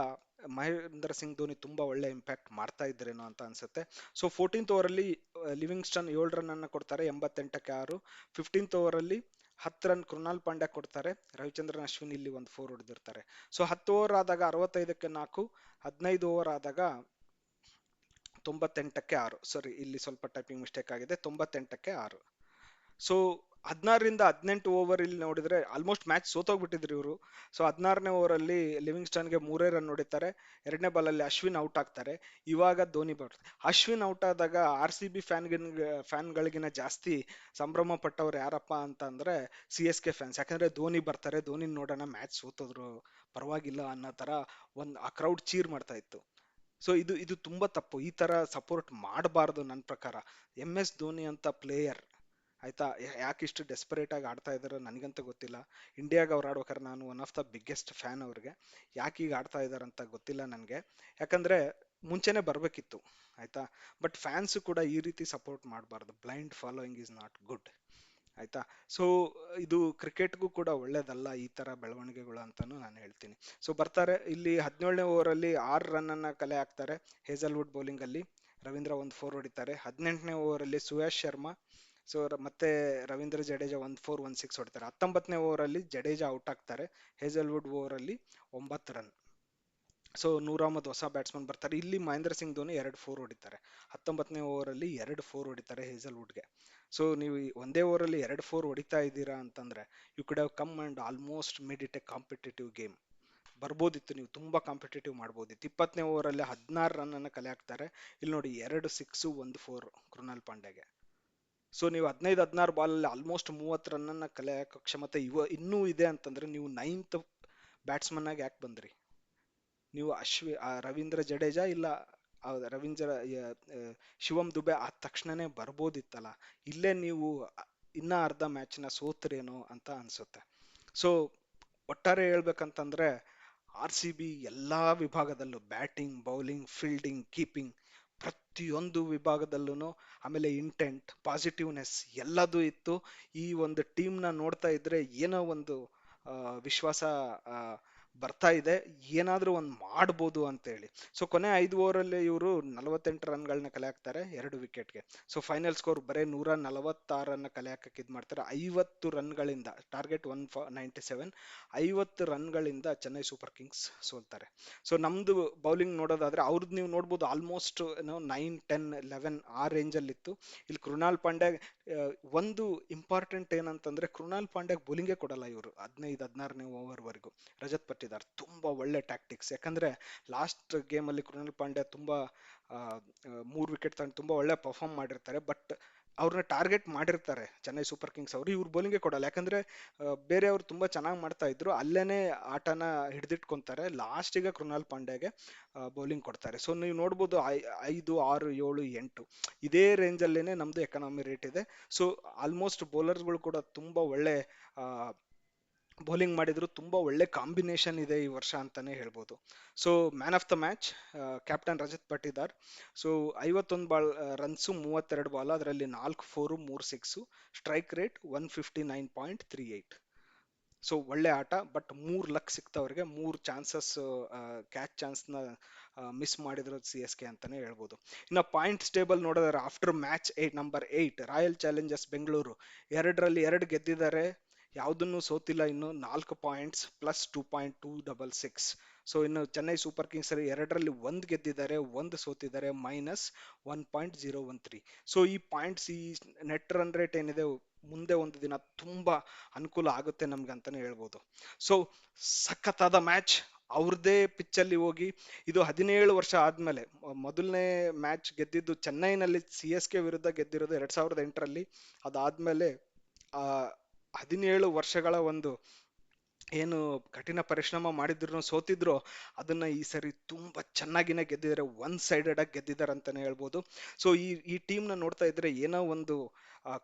ಮಹೇಂದ್ರ ಸಿಂಗ್ ಧೋನಿ ತುಂಬಾ ಒಳ್ಳೆ ಇಂಪ್ಯಾಕ್ಟ್ ಮಾಡ್ತಾ ಇದ್ರೇನೋ ಅಂತ ಅನ್ಸುತ್ತೆ. ಸೊ ಫೋರ್ಟೀನ್ತ್ ಓವರ್ ಅಲ್ಲಿ ಲಿವಿಂಗ್ಸ್ಟನ್ ಏಳು ರನ್ ಅನ್ನ ಕೊಡ್ತಾರೆ, ಎಂಬತ್ತೆಂಟಕ್ಕೆ ಆರು. ಫಿಫ್ಟೀನ್ತ್ ಓವರ್ ಅಲ್ಲಿ ಹತ್ತು ರನ್ ಕೃಣಾಲ್ ಪಾಂಡ್ಯ ಕೊಡ್ತಾರೆ, ರವಿಚಂದ್ರನ್, ಅಶ್ವಿನ್ ಇಲ್ಲಿ ಒಂದು ಫೋರ್ ಹೊಡೆದಿರ್ತಾರೆ. ಸೊ ಹತ್ತು ಓವರ್ ಆದಾಗ ಅರವತ್ತೈದಕ್ಕೆ ನಾಲ್ಕು, ಹದಿನೈದು ಓವರ್ ಆದಾಗ ತೊಂಬತ್ತೆಂಟಕ್ಕೆ ಆರು. ಸಾರಿ ಇಲ್ಲಿ ಸ್ವಲ್ಪ ಟೈಪಿಂಗ್ ಮಿಸ್ಟೇಕ್ ಆಗಿದೆ. ತೊಂಬತ್ತೆಂಟಕ್ಕೆ ಆರು. ಸೊ ಹದಿನಾರರಿಂದ ಹದಿನೆಂಟು ಓವರ್ ಇಲ್ಲಿ ನೋಡಿದ್ರೆ ಆಲ್ಮೋಸ್ಟ್ ಮ್ಯಾಚ್ ಸೋತೋಗ್ಬಿಟ್ಟಿದ್ರು ಇವರು. ಸೊ ಹದಿನಾರನೇ ಓವರಲ್ಲಿ ಲಿವಿಂಗ್ಸ್ಟನ್ಗೆ ಮೂರೇ ರನ್ ಹೊಡಿತಾರೆ. ಎರಡನೇ ಬಾಲಲ್ಲಿ ಅಶ್ವಿನ್ ಔಟ್ ಆಗ್ತಾರೆ. ಇವಾಗ ಧೋನಿ ಬರ್ತಾರೆ ಅಶ್ವಿನ್ ಔಟ್ ಆದಾಗ ಆರ್ ಸಿ ಬಿ ಫ್ಯಾನ್ಗಿನ್ ಫ್ಯಾನ್ಗಳಿಗಿನ ಜಾಸ್ತಿ ಸಂಭ್ರಮ ಪಟ್ಟವ್ರು ಯಾರಪ್ಪ ಅಂತ ಅಂದರೆ ಸಿ ಎಸ್ ಕೆ ಫ್ಯಾನ್ಸ್ ಯಾಕಂದರೆ ಧೋನಿ ಬರ್ತಾರೆ. ಧೋನಿ ನೋಡೋಣ ಮ್ಯಾಚ್ ಸೋತೋದ್ರು. ಪರವಾಗಿಲ್ಲ ಅನ್ನೋ ಥರ ಒಂದು ಆ ಕ್ರೌಡ್ ಚೀರ್ ಮಾಡ್ತಾ ಇತ್ತು. ಸೊ ಇದು ಇದು ತುಂಬಾ ತಪ್ಪು. ಈ ತರ ಸಪೋರ್ಟ್ ಮಾಡಬಾರ್ದು ನನ್ನ ಪ್ರಕಾರ. ಎಂ ಎಸ್ ಧೋನಿ ಅಂತ ಪ್ಲೇಯರ್ ಆಯ್ತಾ? ಯಾಕೆ ಇಷ್ಟು ಡೆಸ್ಪರೇಟ್ ಆಗಿ ಆಡ್ತಾ ಇದಾರೋ ನನಗಂತ ಗೊತ್ತಿಲ್ಲ. ಇಂಡಿಯಾಗೆ ಅವ್ರು ಆಡ್ಬೇಕಾದ್ರೆ ನಾನು one of the biggest fan ಅವ್ರಿಗೆ. ಯಾಕೆ ಈಗ ಆಡ್ತಾ ಇದಾರೆ ಅಂತ ಗೊತ್ತಿಲ್ಲ ನನಗೆ. ಯಾಕಂದ್ರೆ ಮುಂಚೆನೆ ಬರಬೇಕಿತ್ತು, ಆಯ್ತಾ? ಬಟ್ ಫ್ಯಾನ್ಸ್ ಕೂಡ ಈ ರೀತಿ ಸಪೋರ್ಟ್ ಮಾಡಬಾರ್ದು. Blind following is not good ಆಯ್ತಾ? ಸೊ ಇದು ಕ್ರಿಕೆಟ್ಗೂ ಕೂಡ ಒಳ್ಳೇದಲ್ಲ ಈ ತರ ಬೆಳವಣಿಗೆಗಳು ಅಂತಾನು ನಾನು ಹೇಳ್ತೀನಿ. ಸೊ ಬರ್ತಾರೆ, ಇಲ್ಲಿ ಹದಿನೇಳನೇ ಓವರ್ ಅಲ್ಲಿ ಆರು ರನ್ ಅನ್ನ ಕಲೆ ಹಾಕ್ತಾರೆ ಹೇಸಲ್ವುಡ್ ಬೌಲಿಂಗ್ ಅಲ್ಲಿ ರವೀಂದ್ರ ಒಂದು ಫೋರ್ ಹೊಡಿತಾರೆ. ಹದಿನೆಂಟನೇ ಓವರ್ ಅಲ್ಲಿ ಸುಯಾಶ್ ಶರ್ಮಾ. ಸೊ ಮತ್ತೆ ರವೀಂದ್ರ ಜಡೇಜಾ ಒಂದು ಫೋರ್ ಒನ್ ಸಿಕ್ಸ್ ಹೊಡಿತಾರೆ. ಹತ್ತೊಂಬತ್ತನೇ ಓವರ್ ಅಲ್ಲಿ ಜಡೇಜಾ ಔಟ್ ಆಗ್ತಾರೆ ಹೇಸಲ್ವುಡ್ ಓವರ್ ಅಲ್ಲಿ ಒಂಬತ್ತು ರನ್. ಸೊ ನೂರಾಮದ್ ಹೊಸ ಬ್ಯಾಟ್ಸ್ಮನ್ ಬರ್ತಾರೆ. ಇಲ್ಲಿ ಮಹೇಂದ್ರ ಸಿಂಗ್ ಧೋನಿ ಎರಡು ಫೋರ್ ಹೊಡಿತಾರೆ. ಹತ್ತೊಂಬತ್ತನೇ ಓವರ್ ಅಲ್ಲಿ ಎರಡು ಫೋರ್ ಹೊಡಿತಾರೆ ಹೇಸಲ್ವುಡ್ಗೆ ಸೊ ನೀವು ಒಂದೇ ಓವರ್ ಅಲ್ಲಿ ಎರಡು ಫೋರ್ ಹೊಡಿತಾ ಇದ್ದೀರಾ ಅಂತಂದ್ರೆ you could have come and almost made it a competitive game ಬರ್ಬೋದಿತ್ತು, ನೀವು ತುಂಬಾ ಕಾಂಪಿಟೇಟಿವ್ ಮಾಡ್ಬೋದಿತ್ತು. ಇಪ್ಪತ್ತನೇ ಓವರ್ ಅಲ್ಲಿ ಹದಿನಾರು ರನ್ ಅನ್ನ ಕಲೆ ಹಾಕ್ತಾರೆ. ಇಲ್ಲಿ ನೋಡಿ ಎರಡು ಸಿಕ್ಸು ಒಂದು ಫೋರ್ ಕೃಣಾಲ್ ಪಾಂಡೆಗೆ ಸೊ ನೀವು ಹದಿನೈದು, ಹದಿನಾರು ಬಾಲಲ್ಲಿ ಆಲ್ಮೋಸ್ಟ್ ಮೂವತ್ತು ರನ್ ಅನ್ನ ಕಲೆ ಹಾಕೋ ಕ್ಷಮತೆ ಇವ ಇನ್ನೂ ಇದೆ ಅಂತಂದ್ರೆ, ನೀವು ನೈನ್ತ್ ಬ್ಯಾಟ್ಸ್ಮನ್ ಆಗಿ ಯಾಕೆ ಬಂದ್ರಿ? ನೀವು ಅಶ್ವಿ ರವೀಂದ್ರ ಜಡೇಜಾ ಇಲ್ಲ ರವೀಂದ್ರ ಶಿವಂ ದುಬೆ ಆದ ತಕ್ಷಣನೇ ಬರ್ಬೋದಿತ್ತಲ್ಲ, ಇಲ್ಲೇ ನೀವು ಇನ್ನ ಅರ್ಧ ಮ್ಯಾಚ್ನ ಸೋತ್ರೇನೋ ಅಂತ ಅನ್ಸುತ್ತೆ. ಸೊ ಒಟ್ಟಾರೆ ಹೇಳ್ಬೇಕಂತಂದ್ರೆ, ಆರ್ ಸಿ ಬಿ ಎಲ್ಲಾ ವಿಭಾಗದಲ್ಲೂ ಬ್ಯಾಟಿಂಗ್, ಬೌಲಿಂಗ್, ಫೀಲ್ಡಿಂಗ್, ಕೀಪಿಂಗ್ ಪ್ರತಿಯೊಂದು ವಿಭಾಗದಲ್ಲೂ ಆಮೇಲೆ ಇಂಟೆಂಟ್, ಪಾಸಿಟಿವ್ನೆಸ್ ಎಲ್ಲದೂ ಇತ್ತು. ಈ ಒಂದು ಟೀಮ್ನ ನೋಡ್ತಾ ಇದ್ರೆ ಏನೋ ಒಂದು ವಿಶ್ವಾಸ ಬರ್ತಾ ಇದೆ, ಏನಾದ್ರೂ ಒಂದು ಮಾಡ್ಬೋದು ಅಂತ ಹೇಳಿ ಸೊ ಕೊನೆ ಐದು ಓವರಲ್ಲಿ ಇವರು ನಲವತ್ತೆಂಟು ರನ್ಗಳನ್ನ ಕಲೆ ಹಾಕ್ತಾರೆ ಎರಡು ವಿಕೆಟ್ಗೆ. ಸೊ ಫೈನಲ್ ಸ್ಕೋರ್ ಬರೀ ನೂರ ನಲವತ್ತಾರನ್ನ ಕಲೆ ಹಾಕಕ್ಕೆ ಇದು ಮಾಡ್ತಾರೆ. ಐವತ್ತು ರನ್ಗಳಿಂದ ಟಾರ್ಗೆಟ್ ಒನ್ ನೈಂಟಿ ಸೆವೆನ್ ಐವತ್ತು ರನ್ಗಳಿಂದ ಚೆನ್ನೈ ಸೂಪರ್ ಕಿಂಗ್ಸ್ ಸೋಲ್ತಾರೆ. ಸೊ ನಮ್ದು ಬೌಲಿಂಗ್ ನೋಡೋದಾದ್ರೆ ಅವ್ರದ್ದು ನೀವು ನೋಡ್ಬೋದು ಆಲ್ಮೋಸ್ಟ್ ಏನೋ ನೈನ್ ಟೆನ್ ಲೆವೆನ್ ಆ ರೇಂಜಲ್ಲಿ ಇತ್ತು ಇಲ್ಲಿ ಕೃಣಾಲ್ ಪಾಂಡೆ ಒಂದು ಇಂಪಾರ್ಟೆಂಟ್ ಏನಂತಂದ್ರೆ ಕೃಣಾಲ್ ಪಾಂಡೆಗೆ ಬೌಲಿಂಗೇ ಕೊಡಲ್ಲ ಇವರು ಹದಿನೈದು, ಹದಿನಾರನೇ ಓವರ್ವರೆಗೂ ರಜತ್ ಪಟ್ಟಿದಾರ್ ತುಂಬಾ ಒಳ್ಳೆ ಟ್ಯಾಕ್ಟಿಕ್ಸ್ ಯಾಕಂದ್ರೆ ಲಾಸ್ಟ್ ಗೇಮ್ ಅಲ್ಲಿ ಕೃಣಾಲ್ ಪಾಂಡೆ ತುಂಬಾ ಮೂರ್ ವಿಕೆಟ್ ತಗೊಂಡು ತುಂಬಾ ಒಳ್ಳೆ ಪರ್ಫಾರ್ಮ್ ಮಾಡಿರ್ತಾರೆ. ಬಟ್ ಅವ್ರನ್ನ ಟಾರ್ಗೆಟ್ ಮಾಡಿರ್ತಾರೆ ಚೆನ್ನೈ ಸೂಪರ್ ಕಿಂಗ್ಸ್ ಅವರು. ಇವ್ರು ಬೌಲಿಂಗೇ ಕೊಡಲ್ಲ. ಯಾಕಂದ್ರೆ ಬೇರೆ ಬೇರೆಯವ್ರು ತುಂಬಾ ಚೆನ್ನಾಗಿ ಮಾಡ್ತಾ ಇದ್ರು. ಅಲ್ಲೇನೆ ಆಟನ ಹಿಡಿದಿಟ್ಕೊಂತಾರೆ. ಲಾಸ್ಟಿಗೆ ಕೃಣಾಲ್ ಪಾಂಡೆಗೆ ಬೌಲಿಂಗ್ ಕೊಡ್ತಾರೆ. ಸೊ ನೀವು ನೋಡ್ಬೋದು ಐದು, ಆರು, ಏಳು, ಎಂಟು. ಇದೇ ರೇಂಜಲ್ಲೇನೆ ನಮ್ದು ಎಕನಾಮಿ ರೇಟ್ ಇದೆ. ಸೊ ಆಲ್ಮೋಸ್ಟ್ ಬೌಲರ್ಸ್ಗಳು ಕೂಡ ತುಂಬಾ ಒಳ್ಳೆ ಬೌಲಿಂಗ್ ಮಾಡಿದ್ರು ತುಂಬಾ ಒಳ್ಳೆ ಕಾಂಬಿನೇಷನ್ ಇದೆ ಈ ವರ್ಷ ಅಂತಾನೆ ಹೇಳ್ಬೋದು. So man of the match captain Rajat Patidar so ಐವತ್ತೊಂದು ಬಾಲ್ ರನ್ಸು ಮೂವತ್ತೆರಡು ಬಾಲ್ ಅದರಲ್ಲಿ ನಾಲ್ಕು ಫೋರು ಮೂರು six strike rate one fifty nine point three eight so ಒಳ್ಳೆ ಆಟ ಬಟ್ ಮೂರು ಲಕ್ ಸಿಕ್ತವ್ರಿಗೆ ಮೂರು ಚಾನ್ಸಸ್ ಕ್ಯಾಚ್ ಚಾನ್ಸ್ನ ಮಿಸ್ ಮಾಡಿದ್ರು ಸಿ ಎಸ್ ಕೆ ಅಂತಾನೆ ಹೇಳ್ಬೋದು. ಇನ್ನು ಪಾಯಿಂಟ್ಸ್ ಟೇಬಲ್ ನೋಡಿದ್ರೆ after match at number eight Royal Challengers Bengaluru ಎರಡರಲ್ಲಿ ಎರಡು ಗೆದ್ದಿದ್ದಾರೆ. ಯಾವುದನ್ನು ಸೋತಿಲ್ಲ. ಇನ್ನು ನಾಲ್ಕು points plus two point two double six so ಇನ್ನು ಚೆನ್ನೈ ಸೂಪರ್ ಕಿಂಗ್ಸ್ ಎರಡರಲ್ಲಿ ಒಂದು ಗೆದ್ದಿದ್ದಾರೆ, ಒಂದು ಸೋತಿದ್ದಾರೆ minus one point zero one three so ಈ ಪಾಯಿಂಟ್ಸ್ ಈ ನೆಟ್ ರನ್ ರೇಟ್ ಏನಿದೆ, ಮುಂದೆ ಒಂದು ದಿನ ತುಂಬಾ ಅನುಕೂಲ ಆಗುತ್ತೆ ನಮ್ಗೆ ಅಂತಾನೆ ಹೇಳ್ಬೋದು. ಸೊ ಸಖತ್ತಾದ ಮ್ಯಾಚ್ ಅವ್ರದ್ದೇ ಪಿಚ್ಚಲ್ಲಿ ಹೋಗಿ, ಇದು ಹದಿನೇಳು ವರ್ಷ ಆದ್ಮೇಲೆ ಮೊದಲನೇ ಮ್ಯಾಚ್ ಗೆದ್ದಿದ್ದು ಚೆನ್ನೈನಲ್ಲಿ ಸಿ ಎಸ್ ಕೆ ವಿರುದ್ಧ ಗೆದ್ದಿರೋದು ಎರಡ್ ಸಾವಿರದ ಎಂಟರಲ್ಲಿ. ಅದಾದ್ಮೇಲೆ, ಆ ಹದಿನೇಳು ವರ್ಷಗಳ ಒಂದು ಏನು ಕಠಿಣ ಪರಿಶ್ರಮ ಮಾಡಿದ್ರು ಸೋತಿದ್ರು ಅದನ್ನ ಈ ಸರಿ ತುಂಬಾ ಚೆನ್ನಾಗಿನೇ ಗೆದ್ದಿದ್ದಾರೆ ಒನ್ ಸೈಡೆಡ್ ಆಗಿ ಗೆದ್ದಿದ್ದಾರೆ ಅಂತಾನೆ ಹೇಳ್ಬೋದು. ಸೊ ಈ ಈ ಟೀಮ್ನ ನೋಡ್ತಾ ಇದ್ರೆ ಏನೋ ಒಂದು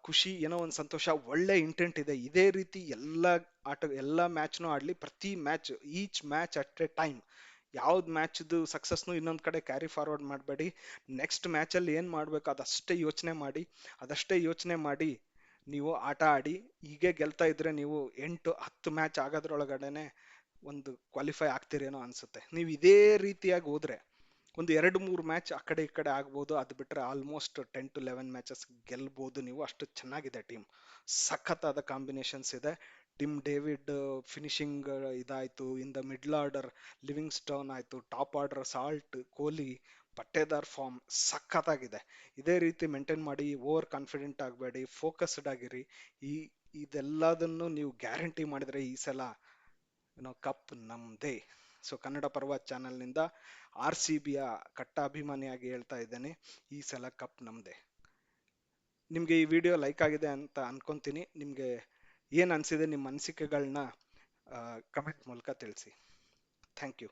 ಖುಷಿ, ಏನೋ ಒಂದು ಸಂತೋಷ, ಒಳ್ಳೆ ಇಂಟೆಂಟ್ ಇದೆ. ಇದೇ ರೀತಿ ಎಲ್ಲ ಆಟ, ಎಲ್ಲ ಮ್ಯಾಚ್ನು ಆಡ್ಲಿ, ಪ್ರತಿ match each match at a time ಯಾವ್ದು ಮ್ಯಾಚ್ದು ಸಕ್ಸಸ್ನು ಇನ್ನೊಂದು ಕಡೆ ಕ್ಯಾರಿ ಫಾರ್ವರ್ಡ್ ಮಾಡಬೇಡಿ. ನೆಕ್ಸ್ಟ್ ಮ್ಯಾಚಲ್ಲಿ ಏನು ಮಾಡ್ಬೇಕು ಅದಷ್ಟೇ ಯೋಚನೆ ಮಾಡಿ, ಅದಷ್ಟೇ ಯೋಚನೆ ಮಾಡಿ ನೀವು ಆಟ ಆಡಿ ಹೀಗೆ ಗೆಲ್ತಾ ಇದ್ರೆ ನೀವು ಎಂಟು, ಹತ್ತು ಮ್ಯಾಚ್ ಆಗೋದ್ರೊಳಗಡೆನೆ ಒಂದು ಕ್ವಾಲಿಫೈ ಆಗ್ತೀರೇನೋ ಅನ್ಸುತ್ತೆ. ನೀವು ಇದೇ ರೀತಿಯಾಗಿ ಹೋದ್ರೆ ಒಂದು ಎರಡು, ಮೂರು ಮ್ಯಾಚ್ ಆ ಕಡೆ, ಈ ಕಡೆ ಆಗ್ಬೋದು. ಅದು ಬಿಟ್ಟರೆ almost ten to eleven matches ಗೆಲ್ಬೋದು ನೀವು. ಅಷ್ಟು ಚೆನ್ನಾಗಿದೆ ಟೀಮ್ ಸಖತ್ತಾದ ಕಾಂಬಿನೇಷನ್ಸ್ ಇದೆ. ಟಿಮ್ ಡೇವಿಡ್, ಫಿನಿಶಿಂಗ್ ಇದಾಯಿತು. In the middle order Livingstone ಆಯಿತು. Top order Salt, Kohli Patidar form ಸಖತ್ತಾಗಿದೆ. ಇದೇ ರೀತಿ ಮೇಂಟೈನ್ ಮಾಡಿ, ಓವರ್ ಕಾನ್ಫಿಡೆಂಟ್ ಆಗಬೇಡಿ, ಫೋಕಸ್ಡ್ ಆಗಿರಿ. ಈ, ಇದೆಲ್ಲದನ್ನು ನೀವು ಗ್ಯಾರಂಟಿ ಮಾಡಿದರೆ ಈ ಸಲ ಏನೋ ಕಪ್ ನಮ್ಮದೇ ಸೊ ಕನ್ನಡ ಪರ್ವ ಚಾನಲ್ನಿಂದ ಆರ್ ಸಿ ಬಿಯ ಕಟ್ಟ ಅಭಿಮಾನಿಯಾಗಿ ಹೇಳ್ತಾ ಇದ್ದೇನೆ, ಈ ಸಲ ಕಪ್ ನಮ್ಮದೇ ನಿಮಗೆ ಈ ವಿಡಿಯೋ ಲೈಕ್ ಆಗಿದೆ ಅಂತ ಅನ್ಕೊಂತೀನಿ. ನಿಮಗೆ ಏನು ಅನ್ಸಿದೆ ನಿಮ್ಮ ಅನಿಸಿಕೆಗಳನ್ನ ಕಮೆಂಟ್ ಮೂಲಕ ತಿಳಿಸಿ. Thank you.